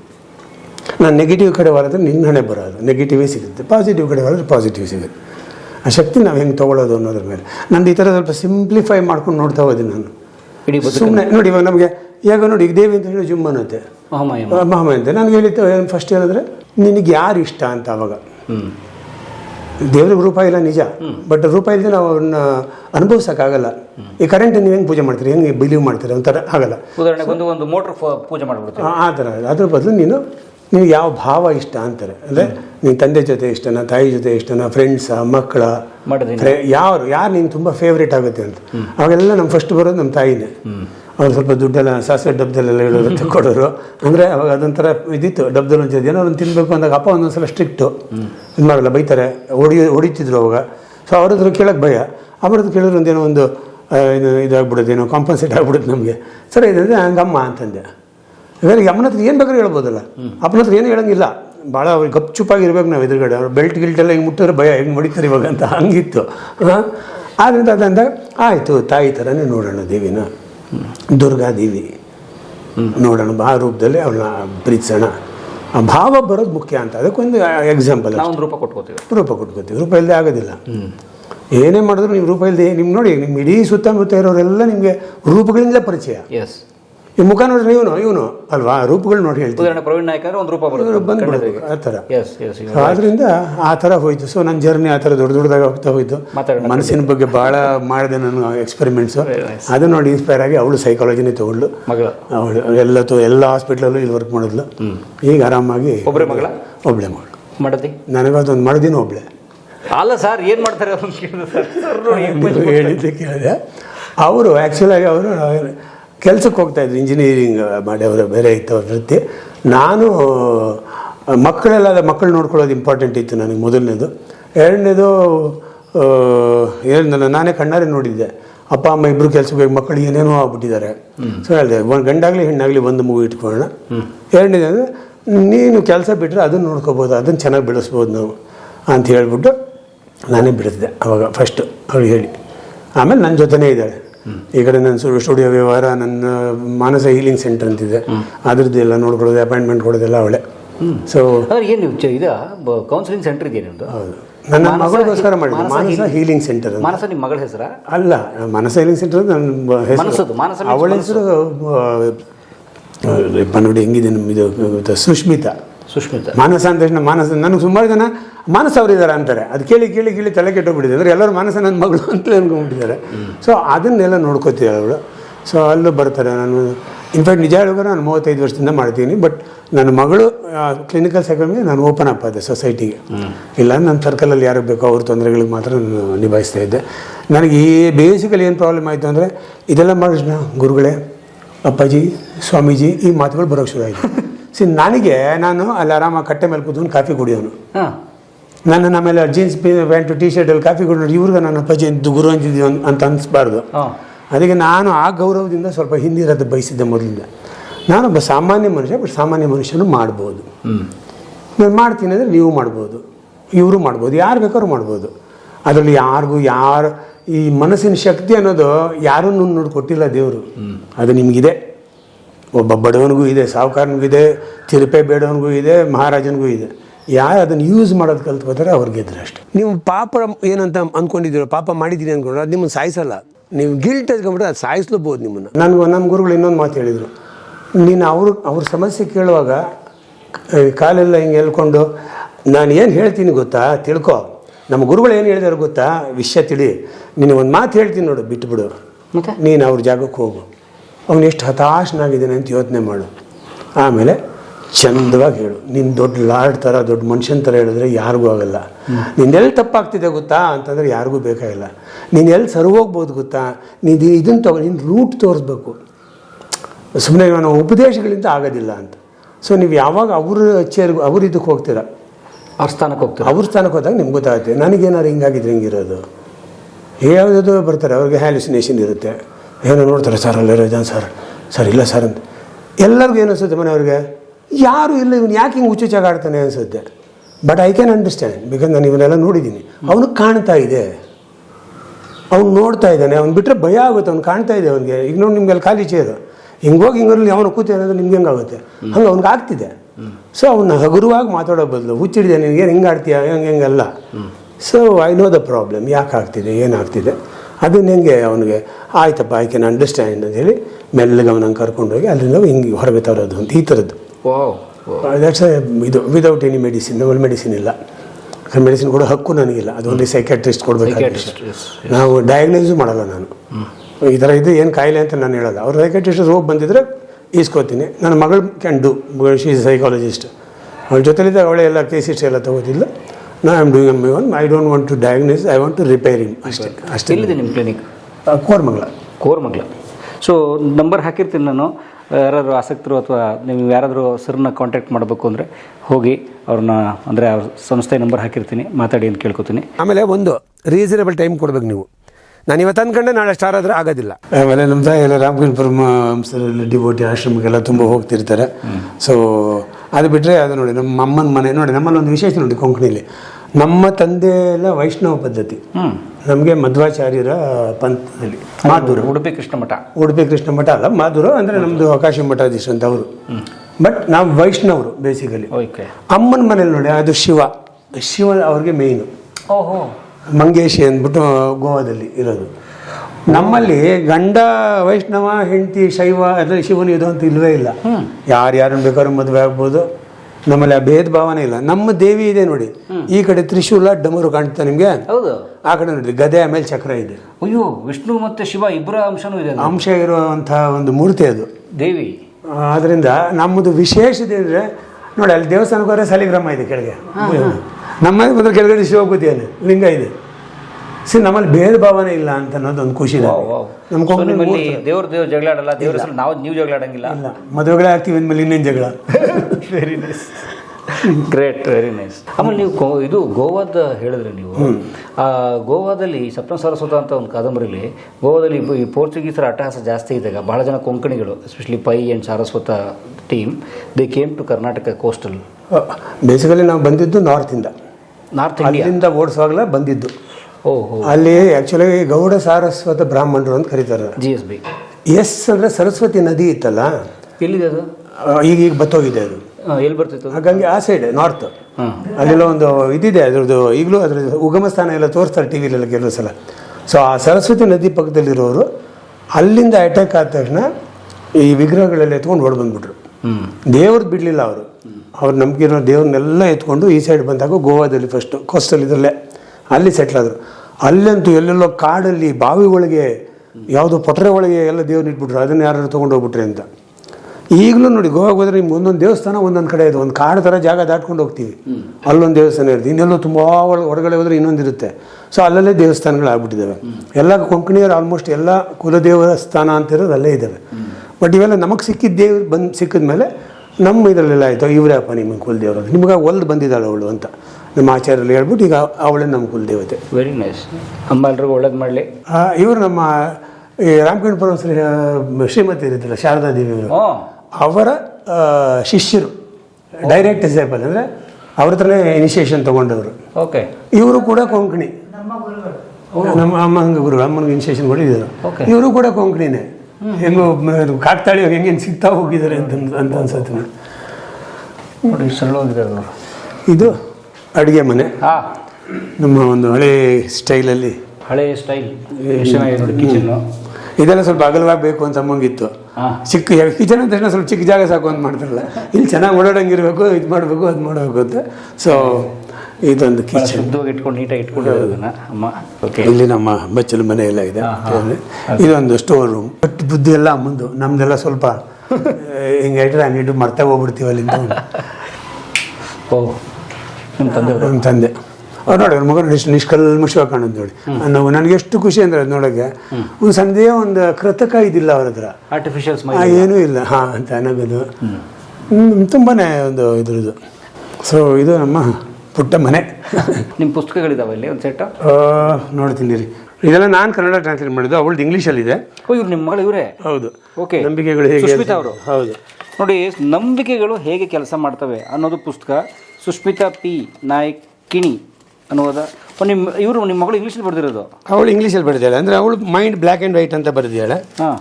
ನಾನು ನೆಗೆಟಿವ್ ಕಡೆ ಹೊರದ್ರೆ ನಿನ್ನ ಹಣೆ ಬರೋದು ನೆಗೆಟಿವೇ ಸಿಗುತ್ತೆ. ಪಾಸಿಟಿವ್ ಕಡೆ ಹೊರದ್ರೆ ಪಾಸಿಟಿವ್ ಸಿಗುತ್ತೆ. ಆ ಶಕ್ತಿ ನಾವು ಹೆಂಗೆ ತೊಗೊಳ್ಳೋದು ಅನ್ನೋದ್ರ ಮೇಲೆ. ನಂದು ಈ ಥರ ಸ್ವಲ್ಪ ಸಿಂಪ್ಲಿಫೈ ಮಾಡ್ಕೊಂಡು ನೋಡ್ತಾ ಹೋದ್ದೀನಿ ನಾನು. ಸುಮ್ಮನೆ ನೋಡಿ ಇವಾಗ ನಮಗೆ ಈಗ ನೋಡಿ ಈಗ ದೇವಿ ಅಂತ ಹೇಳಿ ಜುಮ್ಮ ಅನ್ನತ್ತೆ ಮಹಾಮಯ ಅಂತೆ. ನನಗೆ ಹೇಳಿತ್ತು ಫಸ್ಟ್ ಹೇಳಿದ್ರೆ ನಿನಗೆ ಯಾರು ಇಷ್ಟ ಅಂತ ಅವಾಗ. ದೇವ್ರಿಗೆ ರೂಪ ಇಲ್ಲ ನಿಜ. ಬಟ್ ರೂಪ ಇಲ್ಲದೆ ನಾವು ಅವ್ರನ್ನ ಅನುಭವಿಸೋಕ್ಕಾಗಲ್ಲ. ಈ ಕರೆಂಟ್ ನೀವು ಹೆಂಗೆ ಪೂಜೆ ಮಾಡ್ತೀರಿ? ಹೆಂಗೆ ಬಿಲೀವ್ ಮಾಡ್ತೀರಿ? ಒಂಥರ ಆಗಲ್ಲ. ಉದಾಹರಣೆಗೆ ಒಂದು ಒಂದು ಮೋಟ್ರ್ ಪೂಜೆ ಮಾಡಿಬಿಡ್ತೀವಿ. ಆ- ಥರ ಅದ್ರ ಬದಲು ನೀನು ನೀವು ಯಾವ ಭಾವ ಇಷ್ಟ ಅಂತಾರೆ. ಅಂದರೆ ನಿನ್ನ ತಂದೆ ಜೊತೆ ಇಷ್ಟನ ತಾಯಿ ಜೊತೆ ಇಷ್ಟನ ಫ್ರೆಂಡ್ಸ ಮಕ್ಕಳ? ಯಾರು ಯಾರು ನೀನು ತುಂಬ ಫೇವ್ರೇಟ್ ಆಗುತ್ತೆ ಅಂತ. ಅವಾಗೆಲ್ಲ ನಮ್ಮ ಫಸ್ಟ್ ಬರೋದು ನಮ್ಮ ತಾಯಿನೇ. ಅವ್ರು ಸ್ವಲ್ಪ ದುಡ್ಡೆಲ್ಲ ಸಾಸಿವೆ ಡಬ್ದಲ್ಲೆಲ್ಲ ಇಡೋದು ಕೊಡೋರು. ಅಂದರೆ ಅವಾಗ ಅದೊಂಥರ ಇದಿತ್ತು ಡಬ್ದಲ್ಲಿ ಒಂದು ಏನೋ ಒಂದು ತಿನ್ನಬೇಕು ಅಂದಾಗ ಅಪ್ಪ ಒಂದೊಂದ್ಸಲ ಸ್ಟ್ರಿಕ್ಟು ಇದು ಮಾಡಲ್ಲ, ಬೈತಾರೆ ಹೊಡಿ ಹೊಡಿತಿದ್ರು ಅವಾಗ. ಸೊ ಅವ್ರ ಹತ್ರ ಕೇಳೋಕ್ಕೆ ಭಯ. ಅವ್ರ ಹತ್ರ ಕೇಳಿದ್ರೆ ಒಂದೇನೋ ಒಂದು ಇದು ಇದಾಗ್ಬಿಡುತ್ತೆ, ಏನೋ ಕಾಂಪನ್ಸೇಟ್ ಆಗ್ಬಿಡುತ್ತೆ ನಮಗೆ. ಸರಿ ಇದಂದರೆ ಹಂಗಮ್ಮ ಅಂತಂದೆ. ಇವಾಗ ಅಮ್ಮನ ಹತ್ರ ಏನು ಬೇಕಾದ್ರೂ ಹೇಳ್ಬೋದಲ್ಲ. ಅಪ್ಪನ ಹತ್ರ ಏನು ಹೇಳೋಂಗಿಲ್ಲ. ಭಾಳ ಅವ್ರಿಗೆ ಗಪ್ಚುಪ್ಪಾಗಿರ್ಬೇಕು ನಾವು ಎದುರುಗಡೆ. ಅವ್ರು ಬೆಲ್ಟ್ ಗಿಲ್ಟ್ ಎಲ್ಲ ಹಿಂಗೆ ಮುಟ್ಟಿದ್ರೆ ಭಯ, ಹೆಂಗೆ ಹೊಡಿತಾರೆ ಇವಾಗ ಅಂತ ಹಂಗಿತ್ತು. ಆದ್ದರಿಂದ ಅದಂದಾಗ ಆಯಿತು, ತಾಯಿ ಥರನೇ ನೋಡೋಣ ದೇವಿನ. ದುರ್ಗಾ ದೇವಿ ನೋಡೋಣ ಆ ರೂಪದಲ್ಲಿ ಅವಳನ್ನ ಪ್ರೀತಿಸೋಣ. ಆ ಭಾವ ಬರೋದು ಮುಖ್ಯ ಅಂತ. ಅದಕ್ಕೊಂದು ಎಕ್ಸಾಂಪಲ್ ಒಂದು ರೂಪ ಕೊಟ್ಕೋತೀವಿ. ರೂಪ ಕೊಟ್ಕೋತೀವಿ. ರೂಪ ಇಲ್ಲದೆ ಆಗೋದಿಲ್ಲ. ಏನೇ ಮಾಡಿದ್ರು ನೀವು ರೂಪ ಇಲ್ಲದೆ ನಿಮ್ಮ ನೋಡಿ ನಿಮ್ಮ ಇಡೀ ಸುತ್ತಮುತ್ತ ಇರೋರೆಲ್ಲ ನಿಮಗೆ ರೂಪಗಳಿಂದಲೇ ಪರಿಚಯ. ಎಸ್ ಈ ಮುಖ ನೋಡಿದ್ರೆ ಇವನು ಇವನು ಅಲ್ವಾ? ರೂಪಗಳು ನೋಡಿ ಹೇಳ್ತೀವಿ ಪ್ರವೀಣ್ ನಾಯಕ್ ಒಂದು ರೂಪ ಬರುತ್ತೆ. ಆ ಥರ. ಆದ್ರಿಂದ ಆ ಥರ ಹೋಯ್ತು. ಸೊ ನನ್ನ ಜರ್ನಿ ಆ ಥರ ದೊಡ್ಡ ದೊಡ್ಡದಾಗ ಹೋಗ್ತಾ ಹೋಯ್ತು. ಮನಸ್ಸಿನ ಬಗ್ಗೆ ಭಾಳ ಮಾಡಿದೆ ನಾನು ಎಕ್ಸ್ಪೆರಿಮೆಂಟ್ಸು ಅದು ನೋಡಿ ಇನ್ಸ್ಪೈರ್ ಆಗಿ ಅವಳು ಸೈಕಾಲಜಿನೇ ತೊಗೊಂಡು ಮಗಳು. ಅವಳು ಎಲ್ಲ ತೋ ಎಲ್ಲ ಹಾಸ್ಪಿಟ್ಲಲ್ಲೂ ಇಲ್ಲಿ ವರ್ಕ್ ಮಾಡಿದ್ಲು. ಈಗ ಆರಾಮಾಗಿ ಒಬ್ಬಳೇ ಮಗಳ? ಒಬ್ಳೆ ಮಗಳು. ಮಾಡದಿ? ನನಗದೊಂದು ಮಾಡಿದಿನ ಒಬ್ಳೆ. ಅಲ್ಲ ಸರ್ ಏನ್ ಮಾಡ್ತಾರೆ ಹೇಳಿದ್ದೆ ಕೇಳಿದೆ. ಅವರು ಆ್ಯಕ್ಚುಲಾಗಿ ಅವರು ಕೆಲಸಕ್ಕೆ ಹೋಗ್ತಾ ಇದ್ರು ಇಂಜಿನಿಯರಿಂಗ್ ಮಾಡ್ಯವರು ಅವರು ಬೇರೆ ಇತ್ತು ಅವ್ರ ವೃತ್ತಿ ನಾನು ಮಕ್ಕಳೆಲ್ಲ ಮಕ್ಕಳು ನೋಡ್ಕೊಳ್ಳೋದು ಇಂಪಾರ್ಟೆಂಟ್ ಇತ್ತು ನನಗೆ ಮೊದಲನೇದು. ಎರಡನೇದು ಏನು ನಾನೇ ಕಣ್ಣಾರೆ ನೋಡಿದ್ದೆ. ಅಪ್ಪ ಅಮ್ಮ ಇಬ್ಬರು ಕೆಲಸಕ್ಕೆ ಹೋಗಿ ಮಕ್ಕಳು ಏನೇನೋ ಆಗ್ಬಿಟ್ಟಿದ್ದಾರೆ. ಸೊ ಹೇಳಿದೆ ಒಂದು ಗಂಡಾಗಲಿ ಹೆಣ್ಣಾಗಲಿ ಒಂದು ಮಗು ಇಟ್ಕೊಳ್ಳೋಣ. ಎರಡನೇದು ಅಂದರೆ ನೀನು ಕೆಲಸ ಬಿಟ್ಟರೆ ಅದನ್ನು ನೋಡ್ಕೋಬೋದು ಅದನ್ನು ಚೆನ್ನಾಗಿ ಬೆಳೆಸ್ಬೋದು ನಾವು ಅಂತ ಹೇಳ್ಬಿಟ್ಟು ನಾನೇ ಬಿಡಿಸಿದೆ ಅವಾಗ ಫಸ್ಟು ಅವ್ರಿಗೆ ಹೇಳಿ. ಆಮೇಲೆ ನನ್ನ ಜೊತೆನೇ ಇದ್ದಾಳೆ. ಈ ಕಡೆ ನನ್ನ ಸ್ಟುಡಿಯೋ ವ್ಯವಹಾರ ನನ್ನ ಮಾನಸ ಹೀಲಿಂಗ್ ಸೆಂಟರ್ ಅಂತಿದೆ. ಅದ್ರದ್ದು ಎಲ್ಲ ನೋಡ್ಕೊಳ್ಳೋದು ಅಪಾಯಿಂಟ್ಮೆಂಟ್ ಕೊಡೋದೆಲ್ಲ ಅವಳೆ. ಸೊ ಏನು ಕೌನ್ಸಿಲಿಂಗ್ ಸೆಂಟರ್ ನಿಮ್ದು ಹೌದು. ನನ್ನ ಮಗಳಿಗೋಸ್ಕರ ಮಾಡಿದೆ ಮಾನಸ ಹೀಲಿಂಗ್ ಸೆಂಟರ್ ಮಾನಸ ನಿಮ್ಮ ಮಗಳ ಹೆಸರ? ಅಲ್ಲ ಮಾನಸ ಹೀಲಿಂಗ್ ಸೆಂಟರ್ ನನ್ನ ಹೆಸರು. ಅವಳ. ಹೆಸರು ನೋಡಿ ಹೆಂಗಿದೆ ನಮ್ಮ ಇದು? ಸುಷ್ಮಿತಾ ಸುಷ್ಮಿತಾ. ಮಾನಸ ಅಂದ ತಕ್ಷಣ ಮಾನಸ ನನಗೆ ಸುಮಾರು ಜನ ಮಾನಸ ಅವರಿದ್ದಾರೆ ಅಂತಾರೆ. ಅದು ಕೇಳಿ ಕೇಳಿ ಕೇಳಿ ತಲೆ ಕೆಟ್ಟೋಗ್ಬಿಟ್ಟಿದೆ. ಅಂದರೆ ಎಲ್ಲರೂ ಮಾನಸ ನನ್ನ ಮಗಳು ಅಂತಲೇ ಅನ್ಕೊಂಡ್ಬಿಟ್ಟಿದ್ದಾರೆ. ಸೊ ಅದನ್ನೆಲ್ಲ ನೋಡ್ಕೋತೀವಿ ಅವಳು ಸೊ ಅಲ್ಲೂ ಬರ್ತಾರೆ. ನಾನು ಇನ್ಫ್ಯಾಕ್ಟ್ ನಿಜ ಹೇಳಿದ್ರೆ ನಾನು ಮೂವತ್ತೈದು ವರ್ಷದಿಂದ ಮಾಡ್ತೀನಿ ಬಟ್ ನನ್ನ ಮಗಳು ಕ್ಲಿನಿಕಲ್ ಸೈಕಾಲಜಿ ನಾನು ಓಪನ್ ಅಪ್ ಆದೆ ಸೊಸೈಟಿಗೆ ಇಲ್ಲ ನನ್ನ ಸರ್ಕಲಲ್ಲಿ ಯಾರು ಬೇಕೋ ಅವ್ರ ತೊಂದರೆಗಳಿಗೆ ಮಾತ್ರ ನಾನು ನಿಭಾಯಿಸ್ತಾ ಇದ್ದೆ. ನನಗೆ ಈ ಬೇಸಿಕಲಿ ಏನು ಪ್ರಾಬ್ಲಮ್ ಆಯಿತು ಅಂದರೆ ಇದೆಲ್ಲ ಮಾಡಿದ ಗುರುಗಳೇ ಅಪ್ಪಾಜಿ ಸ್ವಾಮೀಜಿ ಈ ಮಾತುಗಳು ಬರೋಕ್ಕೆ ಶುರು ಆಯಿತು. ಸಿ ನನಗೆ ನಾನು ಅಲ್ಲಿ ಆರಾಮಾಗಿ ಕಟ್ಟೆ ಮೇಲೆ ಕೂತ್ಕೊಂಡು ಕಾಫಿ ಕುಡಿಯೋನು. ಹಾಂ. ನನ್ನ ಮೇಲೆ ಜೀನ್ಸ್ ಪ್ಯಾಂಟು ಟಿ ಶರ್ಟಲ್ಲಿ ಕಾಫಿ ಕುಡಿಯೋದು ಇವ್ರಿಗೆ ನನ್ನ ಅಪ್ಪಾಜಿ ಅಂತ ಗುರು ಅಂತಿದ್ದೀವಿ ಅಂತ ಅನಿಸ್ಬಾರ್ದು. ಅದಕ್ಕೆ ನಾನು ಆ ಗೌರವದಿಂದ ಸ್ವಲ್ಪ ಹಿಂದಿರೋದು ಬಯಸಿದ್ದೆ ಮೊದಲಿಂದ. ನಾನೊಬ್ಬ ಸಾಮಾನ್ಯ ಮನುಷ್ಯ ಬಟ್ ಸಾಮಾನ್ಯ ಮನುಷ್ಯನು ಮಾಡ್ಬೋದು. ನಾನು ಮಾಡ್ತೀನಿ ಅಂದರೆ ನೀವು ಮಾಡ್ಬೋದು. ಇವರು ಮಾಡ್ಬೋದು ಯಾರು ಬೇಕಾದ್ರೂ ಮಾಡ್ಬೋದು. ಅದರಲ್ಲಿ ಯಾರಿಗೂ ಯಾರು ಈ ಮನಸ್ಸಿನ ಶಕ್ತಿ ಅನ್ನೋದು ಯಾರನ್ನು ನೋಡಿ ಕೊಟ್ಟಿಲ್ಲ ದೇವರು. ಅದು ನಿಮಗಿದೆ. ಒಬ್ಬ ಬಡವನಿಗೂ ಇದೆ ಸಾಹುಕಾರನಿಗೂ ಇದೆ ತಿರುಪೆ ಬೇಡವನಿಗೂ ಇದೆ ಮಹಾರಾಜನಿಗೂ ಇದೆ. ಯಾರು ಅದನ್ನು ಯೂಸ್ ಮಾಡೋದು ಕಲ್ತ್ಕೋತಾರೆ ಅವ್ರಿಗೆ ಇದ್ರೆ ಅಷ್ಟೇ. ನೀವು ಪಾಪ ಏನಂತ ಅಂದ್ಕೊಂಡಿದ್ದೀರೋ ಪಾಪ ಮಾಡಿದ್ದೀರಿ ಅಂದ್ಕೊಂಡ್ರೆ ಅದು ನಿಮ್ಮನ್ನು ಸಾಯಿಸಲ್ಲ. ನೀವು ಗಿಲ್ಟ್ ಹಚ್ಕೊಂಡ್ಬಿಟ್ರೆ ಅದು ಸಾಯಿಸ್ಲೂಬೋದು ನಿಮ್ಮನ್ನು. ನನಗೆ ನಮ್ಮ ಗುರುಗಳು ಇನ್ನೊಂದು ಮಾತು ಹೇಳಿದರು. ನೀನು ಅವರು ಅವ್ರ ಸಮಸ್ಯೆ ಕೇಳುವಾಗ ಕಾಲೆಲ್ಲ ಹಿಂಗೆ ಹೇಳ್ಕೊಂಡು ನಾನು ಏನು ಹೇಳ್ತೀನಿ ಗೊತ್ತಾ? ತಿಳ್ಕೊ. ನಮ್ಮ ಗುರುಗಳು ಏನು ಹೇಳಿದಾರೆ ಗೊತ್ತಾ? ವಿಷಯ ತಿಳಿ. ನೀನು ಒಂದು ಮಾತು ಹೇಳ್ತೀನಿ ನೋಡು ಬಿಟ್ಬಿಡು. ಮತ್ತೆ? ನೀನು ಅವ್ರ ಜಾಗಕ್ಕೆ ಹೋಗು. ಅವನು ಎಷ್ಟು ಹತಾಶನಾಗಿದ್ದಾನೆ ಅಂತ ಯೋಚನೆ ಮಾಡು. ಆಮೇಲೆ ಚಂದವಾಗಿ ಹೇಳು. ನಿನ್ನ ದೊಡ್ಡ ಲಾರ್ಡ್ ಥರ ದೊಡ್ಡ ಮನುಷ್ಯನ ಥರ ಹೇಳಿದ್ರೆ ಯಾರಿಗೂ ಆಗಲ್ಲ. ನಿನ್ನೆಲ್ಲಿ ತಪ್ಪಾಗ್ತಿದೆ ಗೊತ್ತಾ? ಅಂತಂದರೆ ಯಾರಿಗೂ ಬೇಕಾಗಿಲ್ಲ. ನೀನು ಎಲ್ಲಿ ಸರ್ವೋಗ್ಬೋದು ಗೊತ್ತಾ? ನೀನು ಇದನ್ನು ತಗೋ ನಿನ್ನ ರೂಟ್ ತೋರಿಸ್ಬೇಕು. ಸುಮ್ಮನೆ ನಾನು ಉಪದೇಶಗಳಿಂದ ಆಗೋದಿಲ್ಲ ಅಂತ. ಸೊ ನೀವು ಯಾವಾಗ ಅವ್ರ ಚೇರ್ಗೆ ಅವ್ರ ಇದಕ್ಕೆ ಹೋಗ್ತೀರ? ಅವ್ರ ಸ್ಥಾನಕ್ಕೆ ಹೋಗ್ತೀರ? ಅವ್ರ ಸ್ಥಾನಕ್ಕೆ ಹೋದಾಗ ನಿಮ್ಗೆ ಗೊತ್ತಾಗುತ್ತೆ. ನನಗೇನಾರು ಹಿಂಗಾಗಿದ್ರೆ ಹಿಂಗಿರೋದು? ಯಾವುದೋ ಬರ್ತಾರೆ ಅವ್ರಿಗೆ ಹ್ಯಾಲ್ಯುಸಿನೇಷನ್ ಇರುತ್ತೆ. ಏನೋ ನೋಡ್ತಾರೆ ಸರ್ ಅಲ್ಲೇರೋ ಇದ್ದಾನೆ ಸರ್. ಸರ್ ಇಲ್ಲ ಸರ್ ಅಂತ. ಎಲ್ಲರಿಗೂ ಏನು ಅನಿಸುತ್ತೆ ಮನೆಯವ್ರಿಗೆ ಯಾರು ಇಲ್ಲ ಇವನು ಯಾಕೆ ಹಿಂಗೆ ಹುಚ್ಚುಚ್ಚಾಗಿ ಆಡ್ತಾನೆ ಅನಿಸುತ್ತೆ. But I can understand because ನಾನು ಇವನ್ನೆಲ್ಲ ನೋಡಿದ್ದೀನಿ. ಅವನು ಕಾಣ್ತಾ ಇದೆ. ಅವ್ನು ನೋಡ್ತಾ ಇದ್ದಾನೆ. ಅವ್ನು ಬಿಟ್ಟರೆ ಭಯ ಆಗುತ್ತೆ ಅವ್ನು ಕಾಣ್ತಾ ಇದೆ ಅವನಿಗೆ. ಈಗ ನೋಡಿ ನಿಮ್ಗೆ ಅಲ್ಲಿ ಖಾಲಿ ಚೇರು. ಹಿಂಗೆ ಹೋಗಿ ಹಿಂಗಲ್ಲಿ ಅವನು ಕೂತೆ ಅಂದರೆ ನಿಮ್ಗೆ ಹೆಂಗಾಗುತ್ತೆ ಹಂಗೆ ಅವ್ನಿಗೆ ಆಗ್ತಿದೆ. ಸೊ ಅವನ್ನ ಹಗುರವಾಗಿ ಮಾತಾಡೋ ಬದಲು ಹುಚ್ಚಿಡಿದೆ ನಿನಗೆ ಹೆಂಗೆ ಆಡ್ತೀಯ? ಹೆಂಗೆ ಹೆಂಗೆಲ್ಲ so I know the problem ಯಾಕೆ ಆಗ್ತಿದೆ ಏನಾಗ್ತಿದೆ ಅದನ್ನ ಹೆಂಗೆ ಅವನಿಗೆ ಆಯ್ತಪ್ಪ ಐ ಕ್ಯಾನ್ ಅಂಡರ್ಸ್ಟ್ಯಾಂಡ್ ಅಂತ ಹೇಳಿ ಮೆಲ್ಲಗೆ ಅವನಂಗೆ ಕರ್ಕೊಂಡೋಗಿ ಅಲ್ಲಿಂದ ಹಿಂಗೆ ಹೊರಗೆ ತರೋದು ಅಂತ ಈ ಥರದ್ದು. ದಟ್ಸ್ ಇದು ವಿದೌಟ್ ಎನಿ ಮೆಡಿಸಿನ್ ನಮ್ಮಲ್ಲಿ ಮೆಡಿಸಿನ್ ಇಲ್ಲ. ಮೆಡಿಸಿನ್ ಕೊಡೋ ಹಕ್ಕು ನನಗಿಲ್ಲ. ಅದು ಒಂದು ಸೈಕ್ಯಾಟ್ರಿಸ್ಟ್ ಕೊಡಬೇಕಾಗಿ ನಾವು ಡಯಾಗ್ನೈಸು ಮಾಡಲ್ಲ ನಾನು. ಈ ಥರ ಇದು ಏನು ಕಾಯಿಲೆ ಅಂತ ನಾನು ಹೇಳಲ್ಲ. ಅವ್ರು ಸೈಕ್ಯಾಟ್ರಿಸ್ಟ್ ಹೋಗಿ ಬಂದಿದ್ರೆ ಈಸ್ಕೋತೀನಿ. ನನ್ನ ಮಗಳು ಕ್ಯಾನ್ ಡೂ ಶಿ ಸೈಕಾಲಜಿಸ್ಟ್ ಅವಳ ಜೊತೆಲಿದ್ದ ಅವಳೆ ಎಲ್ಲ ಕೇಸಿಸ್ಟ್ ಎಲ್ಲ ತಗೋದಿಲ್ಲ ನಾ am doing M one I don't want to diagnose I want to repairing ಅಷ್ಟೇ ಅಷ್ಟೇ. ಎಲ್ಲಿದೆ ನಿಮ್ಮ clinic Koramangala. Koramangala. So number ಹಾಕಿರ್ತೀನಿ ನಾನು. ಯಾರಾದರೂ ಆಸಕ್ತರು ಅಥವಾ ನೀವು ಯಾರಾದರೂ ಸರ್ನ ಕಾಂಟ್ಯಾಕ್ಟ್ ಮಾಡಬೇಕು ಅಂದರೆ ಹೋಗಿ ಅವ್ರನ್ನ ಅಂದರೆ ಅವ್ರ ಸಂಸ್ಥೆ ನಂಬರ್ ಹಾಕಿರ್ತೀನಿ ಮಾತಾಡಿ ಅಂತ ಕೇಳ್ಕೊತೀನಿ. ಆಮೇಲೆ ಒಂದು ರೀಸನೇಬಲ್ ಟೈಮ್ ಕೊಡ್ಬೇಕು ನೀವು. ನಾನು ಇವತ್ತು ಅಂದ್ಕೊಂಡೆ ನಾಳೆ ಸ್ಟಾರ್ ಆದರೆ ಆಗೋದಿಲ್ಲ. ಆಮೇಲೆ ನಮ್ಮ ತಾಯಿ ಎಲ್ಲ ರಾಮಕೃಷ್ಣಪುರಮ ಹಂಸರಲ್ಲಿ ಡಿಬೋಟಿ ಆಶ್ರಮಕ್ಕೆಲ್ಲ ತುಂಬ ಹೋಗ್ತಿರ್ತಾರೆ. ಸೊ ಅದು ಬಿಟ್ಟರೆ ಅದು ನೋಡಿ ನಮ್ಮ ಅಮ್ಮನ ಮನೆ ನೋಡಿ ನಮ್ಮಲ್ಲಿ ಒಂದು ವಿಶೇಷ ನೋಡಿ ಕೊಂಕಣಿಲಿ. ನಮ್ಮ ತಂದೆ ಎಲ್ಲ ವೈಷ್ಣವ ಪದ್ಧತಿ. ನಮಗೆ ಮಧ್ವಾಚಾರ್ಯರ ಪಂಥದಲ್ಲಿ ಮಾಧುರ. ಉಡುಪಿ ಕೃಷ್ಣ ಮಠ. ಉಡುಪಿ ಕೃಷ್ಣ ಮಠ ಅಲ್ಲ ಮಾಧುರ ಅಂದರೆ ನಮ್ಮದು ಆಕಾಶ ಮಠಾಧೀಶ ಅಂತ ಅವರು. ಬಟ್ ನಾವು ವೈಷ್ಣವರು ಬೇಸಿಕಲಿ ಓಕೆ. ಅಮ್ಮನ ಮನೇಲಿ ನೋಡಿ ಅದು ಶಿವ. ಶಿವ ಅವ್ರಿಗೆ ಮೇಯ್ನು ಓಹೋ. ಮಂಗೇಶಿ ಅಂದ್ಬಿಟ್ಟು ಗೋವಾದಲ್ಲಿ ಇರೋದು. ನಮ್ಮಲ್ಲಿ ಗಂಡ ವೈಷ್ಣವ ಹೆಂಡತಿ ಶೈವ ಅದರಲ್ಲಿ ಶಿವನು ಇದು ಅಂತ ಇಲ್ವೇ ಇಲ್ಲ. ಯಾರು ಯಾರನ್ನು ಬೇಕಾದ್ರೂ ಮದುವೆ ಆಗ್ಬೋದು. ನಮ್ಮಲ್ಲಿ ಆ ಭೇದ ಭಾವನೆ ಇಲ್ಲ. ನಮ್ಮ ದೇವಿ ಇದೆ ನೋಡಿ. ಈ ಕಡೆ ತ್ರಿಶೂಲ ಡಮರು ಕಾಣ್ತಾ ನಿಮಗೆ? ಹೌದು. ಆ ಕಡೆ ನೋಡಿ ಗದೆ ಆಮೇಲೆ ಚಕ್ರ ಇದೆ. ಅಯ್ಯೋ ವಿಷ್ಣು ಮತ್ತು ಶಿವ ಇಬ್ಬರ ಅಂಶನೂ ಇದೆ ಅಂಶ ಇರುವಂತಹ ಒಂದು ಮೂರ್ತಿ ಅದು. ದೇವಿ. ಆದ್ರಿಂದ ನಮ್ಮದು ವಿಶೇಷತೆ ನೋಡಿ ಅಲ್ಲಿ ದೇವಸ್ಥಾನಕ್ಕೆ ಹೋದ್ರೆ ಸಾಲಿಗ್ರಾಮ ಇದೆ ಕೆಳಗೆ. ನಮ್ಮ ಕೆಳಗಡೆ ಕೆಳಗಡೆ ಶಿವಭೂತಿಯಲ್ಲಿ ಲಿಂಗ ಇದೆ. ಸಿ ನಮ್ಮಲ್ಲಿ ಭೇದ ಭಾವನೆ ಇಲ್ಲ ಅಂತ ಅನ್ನೋದು ಒಂದು ಖುಷಿ ನಿಮ್ಮಲ್ಲಿ ದೇವ್ರ ದೇವ್ರ ಜಗಳ ಆಡಲ್ಲ ದೇವ್ರ ನಾವು ನೀವು ಜಗಳ ಆಡಂಗಿಲ್ಲ. ಇಲ್ಲ. ಮದುವೆಗಳೇ ಆಗ್ತೀವಿ ಅಂದಮೇಲೆ ಇನ್ನೇನು ಜಗಳ? Very nice great very nice ಆಮೇಲೆ ನೀವು ಗೋ- ಇದು ಗೋವಾದ ಹೇಳಿದ್ರಿ ನೀವು ಆ ಗೋವಾದಲ್ಲಿ ಸಪ್ನ ಸರಸ್ವತ ಅಂತ ಒಂದು ಕಾದಂಬರಿಲಿ ಗೋವಾದಲ್ಲಿ ಈ ಪೋರ್ಚುಗೀಸರ ಅಟ್ಟಹಾಸ ಜಾಸ್ತಿ ಇದ್ದಾಗ ಬಹಳ ಜನ ಕೊಂಕಣಿಗಳು especially Pai and Saraswat team they came to Karnataka coastal basically ನಾವು ಬಂದಿದ್ದು ನಾರ್ತ್ ಇಂದ. ನಾರ್ತ್ ಇಂಡಿಯಾ ಅಲ್ಲಿಂದ ಓಡಿಸುವಾಗಲೇ ಬಂದಿದ್ದು. ಅಲ್ಲಿ ಆ್ಯಕ್ಚುಲಿ ಗೌಡ ಸಾರಸ್ವತ ಬ್ರಾಹ್ಮಣರು ಅಂತ ಕರೀತಾರೆ. ಜಿ ಎಸ್ ಬಿ ಎಸ್ ಅಂದರೆ ಸರಸ್ವತಿ ನದಿ ಇತ್ತಲ್ಲ? ಎಲ್ಲಿದೆ ಅದು? ಈಗ ಈಗ ಬತ್ತೋಗಿದೆ ಅದು. ಎಲ್ಲಿ ಬರ್ತಿತ್ತು? ಹಾಗಾಗಿ ಆ ಸೈಡ್ ನಾರ್ತ್ ಅಲ್ಲೆಲ್ಲ ಒಂದು ಇದಿದೆ ಅದ್ರದ್ದು ಈಗಲೂ ಅದ್ರ ಉಗಮ ಸ್ಥಾನ ಎಲ್ಲ ತೋರಿಸ್ತಾರೆ ಟಿ ವಿಲೆಲ್ಲ ಕೆಲವು ಸಲ. ಸೊ ಆ ಸರಸ್ವತಿ ನದಿ ಪಕ್ಕದಲ್ಲಿರೋರು ಅಲ್ಲಿಂದ ಅಟ್ಯಾಕ್ ಆದ ತಕ್ಷಣ ಈ ವಿಗ್ರಹಗಳೆಲ್ಲ ಎತ್ಕೊಂಡು ಓಡ್ ಬಂದ್ಬಿಟ್ರು. ದೇವ್ರದ್ದು ಬಿಡಲಿಲ್ಲ ಅವರು. ಅವ್ರು ನಂಬಿಕೆ ಇರೋ ದೇವ್ರನ್ನೆಲ್ಲ ಎತ್ಕೊಂಡು ಈ ಸೈಡ್ ಬಂದಾಗ ಗೋವಾದಲ್ಲಿ ಫಸ್ಟು ಕೋಸ್ಟಲ್ ಇದರಲ್ಲೇ. ಅಲ್ಲಿ ಸೆಟ್ಲ್ ಆದರು. ಅಲ್ಲಂತೂ ಎಲ್ಲೆಲ್ಲೋ ಕಾಡಲ್ಲಿ ಬಾವಿ ಒಳಗೆ ಯಾವುದೋ ಪೊಟ್ರೆ ಒಳಗೆ ಎಲ್ಲ ದೇವ್ರನ್ನ ಇಟ್ಬಿಟ್ರು. ಅದನ್ನು ಯಾರು ತೊಗೊಂಡು ಹೋಗ್ಬಿಟ್ರಿ ಅಂತ. ಈಗಲೂ ನೋಡಿ ಗೋವಾಗೆ ಹೋದ್ರೆ ನಿಮ್ಗೆ ಒಂದೊಂದು ದೇವಸ್ಥಾನ ಒಂದೊಂದು ಕಡೆ ಇದೆ. ಒಂದು ಕಾಡು ಥರ ಜಾಗ ದಾಟ್ಕೊಂಡು ಹೋಗ್ತೀವಿ. ಅಲ್ಲೊಂದು ದೇವಸ್ಥಾನ ಇರುತ್ತೆ. ಇನ್ನೆಲ್ಲೋ ತುಂಬ ಹೊರಗಡೆ ಹೋದರೆ ಇನ್ನೊಂದು ಇರುತ್ತೆ. ಸೊ ಅಲ್ಲಲ್ಲೇ ದೇವಸ್ಥಾನಗಳು ಆಗ್ಬಿಟ್ಟಿದ್ದಾವೆ ಎಲ್ಲ ಕೊಂಕಣಿಯರು ಆಲ್ಮೋಸ್ಟ್ ಎಲ್ಲ ಕುಲದೇವರ ಸ್ಥಾನ ಅಂತಿರೋದು ಅಲ್ಲೇ ಇದ್ದಾವೆ ಬಟ್ ಇವೆಲ್ಲ ನಮಗೆ ಸಿಕ್ಕಿದ್ದ ದೇವ್ರು ಬಂದು ಸಿಕ್ಕಿದ ಮೇಲೆ ನಮ್ಮ ಇದರಲ್ಲೆಲ್ಲ ಆಯಿತು. ಇವರೇ ಅಪ್ಪ ನಿಮ್ಮ ಕುಲದೇವರು ನಿಮಗೆ ನಿಮ್ಗೆ ಒಲ್ದು ಬಂದಿದ್ದಾಳೆ ಅವಳು ಅಂತ. ನಮ್ಮ ಆಚಾರ್ಯರಲ್ಲಿ ಹೇಳ್ಬಿಟ್ಟು ಈಗ ಅವಳೇ ನಮ್ಮ ಕುಲದೇವತೆ. ವೆರಿ ನೈಸ್ ಅಮ್ಮಲ್ರಿಗೂ ಒಳ್ಳೇದು ಮಾಡಲಿ. ಇವರು ನಮ್ಮ ಈ ರಾಮಕೃಷ್ಣ ಶ್ರೀ ಶ್ರೀಮತಿ ಇರುತ್ತಲ್ಲ ಶಾರದಾ ದೇವಿ ಅವರು ಅವರ ಶಿಷ್ಯರು ಡೈರೆಕ್ಟ್ ಎಕ್ಸಾಂಪಲ್ ಅಂದರೆ ಅವ್ರ ಹತ್ರನೇ ಇನಿಷಿಯೇಷನ್ ತೊಗೊಂಡವರು. ಓಕೆ ಇವರು ಕೂಡ ಕೊಂಕಣಿ. ನಮ್ಮ ಅಮ್ಮನ ಗುರು ಅಮ್ಮನಿಗೆ ಇನಿಷಿಯೇಷನ್ ಕೊಟ್ಟಿದ್ದರು. Okay. ಇವರು ಕೂಡ ಕೊಂಕಣಿನೇ. ಹೆಂಗೋ ಕಾಕ್ತಾಳಿ ಹೆಂಗೆ ಸಿಗ್ತಾ ಹೋಗಿದ್ದಾರೆ ಅಂತ ಅಂತ ಅನ್ಸತ್ತೆ ನೋಡಿ. ಸರಳವಾಗಿದೆ ಸರಳವಾಗಿದ್ದಾರೆ ನೋಡಿ. ಇದು ಅಡುಗೆ ಮನೆ. ಹಾಂ. ನಮ್ಮ ಒಂದು ಹಳೆ ಸ್ಟೈಲಲ್ಲಿ. ಹಳೆ ಸ್ಟೈಲ್. ಚೆನ್ನಾಗಿದೆ ನೋಡಿ ಕಿಚನ್ನು ಇದೆಲ್ಲ ಸ್ವಲ್ಪ ಅಗಲವಾಗಿ ಬೇಕು ಅಂತ ಅಮ್ಮಂಗಿತ್ತು ಚಿಕ್ಕ ಕಿಚನ್ ಅಂತ ತಕ್ಷಣ ಸ್ವಲ್ಪ ಚಿಕ್ಕ ಜಾಗ ಸಾಕು ಅಂತ ಮಾಡ್ತಾರಲ್ಲ. ಇಲ್ಲಿ ಚೆನ್ನಾಗಿ ಓಡಾಡಂಗಿರ್ಬೇಕು ಇದು ಮಾಡಬೇಕು ಅದು ಮಾಡಬೇಕು ಅಂತ. ಸೊ ಇದೊಂದು ಕಿಚನ್ ಶುದ್ಧವಾಗಿ ಇಟ್ಕೊಂಡು ನೀಟಾಗಿ ಇಟ್ಕೊಂಡಿರೋದನ್ನ ಅಮ್ಮ ಓಕೆ ಇಲ್ಲಿ ನಮ್ಮ ಬಚ್ಚಲು ಮನೆ ಎಲ್ಲ ಇದೆ. ಇದೊಂದು ಸ್ಟೋರ್ ರೂಮ್ ಬಟ್ ಬುದ್ಧಿ ಎಲ್ಲ ಅಮ್ಮಂದು ನಮ್ದೆಲ್ಲ ಸ್ವಲ್ಪ ಹಿಂಗೆ ಇಟ್ಟರೆ ಹಂಗಿಟ್ಟು ಮರ್ತಾ ಹೋಗ್ಬಿಡ್ತೀವಿ ಅಲ್ಲಿಂದ ಓ. ನಿಮ್ಮ ತಂದೆ ನಮ್ಮ ತಂದೆ. ಅವ್ರು ನೋಡಿ ಅವ್ರ ಮಗ ನಿಶ್ ನಿಷ್ಕಲ್ಮಶವಾಗಿ ಕಾಣೋದು ನೋಡಿ ನಾವು ನನಗೆ ಎಷ್ಟು ಖುಷಿ ಅಂದ್ರೆ ಅದು ನೋಡೋಕ್ಕೆ ಒಂದು ಸಂದೇ ಒಂದು ಕೃತಕ ಇದಿಲ್ಲ ಅವ್ರ ಹತ್ರ. ಆರ್ಟಿಫಿಷಿಯಲ್ ಏನೂ ಇಲ್ಲ. ಹಾಂ ಅಂತ ಅನ್ನೋದು. ತುಂಬಾ ಒಂದು ಇದ್ರದ್ದು. ಸೊ ಇದು ನಮ್ಮ ಪುಟ್ಟ ಮನೆ. ನಿಮ್ಮ ಪುಸ್ತಕಗಳಿದಾವೆ ಇಲ್ಲಿ ಒಂದು ಸೆಟ್ ನೋಡ್ತೀನಿ ರೀ. ಇದೆಲ್ಲ ನಾನು ಕನ್ನಡ ಟ್ರಾನ್ಸ್ಲೇಟ್ ಮಾಡಿದ್ದು. ಅವಳದು ಇಂಗ್ಲೀಷಲ್ಲಿದೆ ಓ ಇವ್ರು ನಿಮ್ಮ ಮಗಳು ಇವರೇ? ಹೌದು. ಓಕೆ ನಂಬಿಕೆಗಳು ಹೇಗೆ ಅವರು. ಹೌದು. ನೋಡಿ ನಂಬಿಕೆಗಳು ಹೇಗೆ ಕೆಲಸ ಮಾಡ್ತವೆ ಅನ್ನೋದು ಪುಸ್ತಕ. ಸುಷ್ಮಿತಾ ಪಿ. ನಾಯಕ್ ಕಿಣಿ ಅನ್ನುವುದ. ನಿಮ್ಮ ಇವರು ನಿಮ್ಮ ಮಗಳು ಇಂಗ್ಲೀಷಲ್ಲಿ ಬರೆದಿರೋದು. ಅವಳು ಇಂಗ್ಲೀಷಲ್ಲಿ ಬರೆದಿದ್ದಾಳೆ. ಅಂದರೆ ಅವಳು ಮೈಂಡ್ ಬ್ಲ್ಯಾಕ್ ಆ್ಯಂಡ್ ವೈಟ್ ಅಂತ ಬರೆದಿದ್ದಾಳೆ. ಹಾಂ.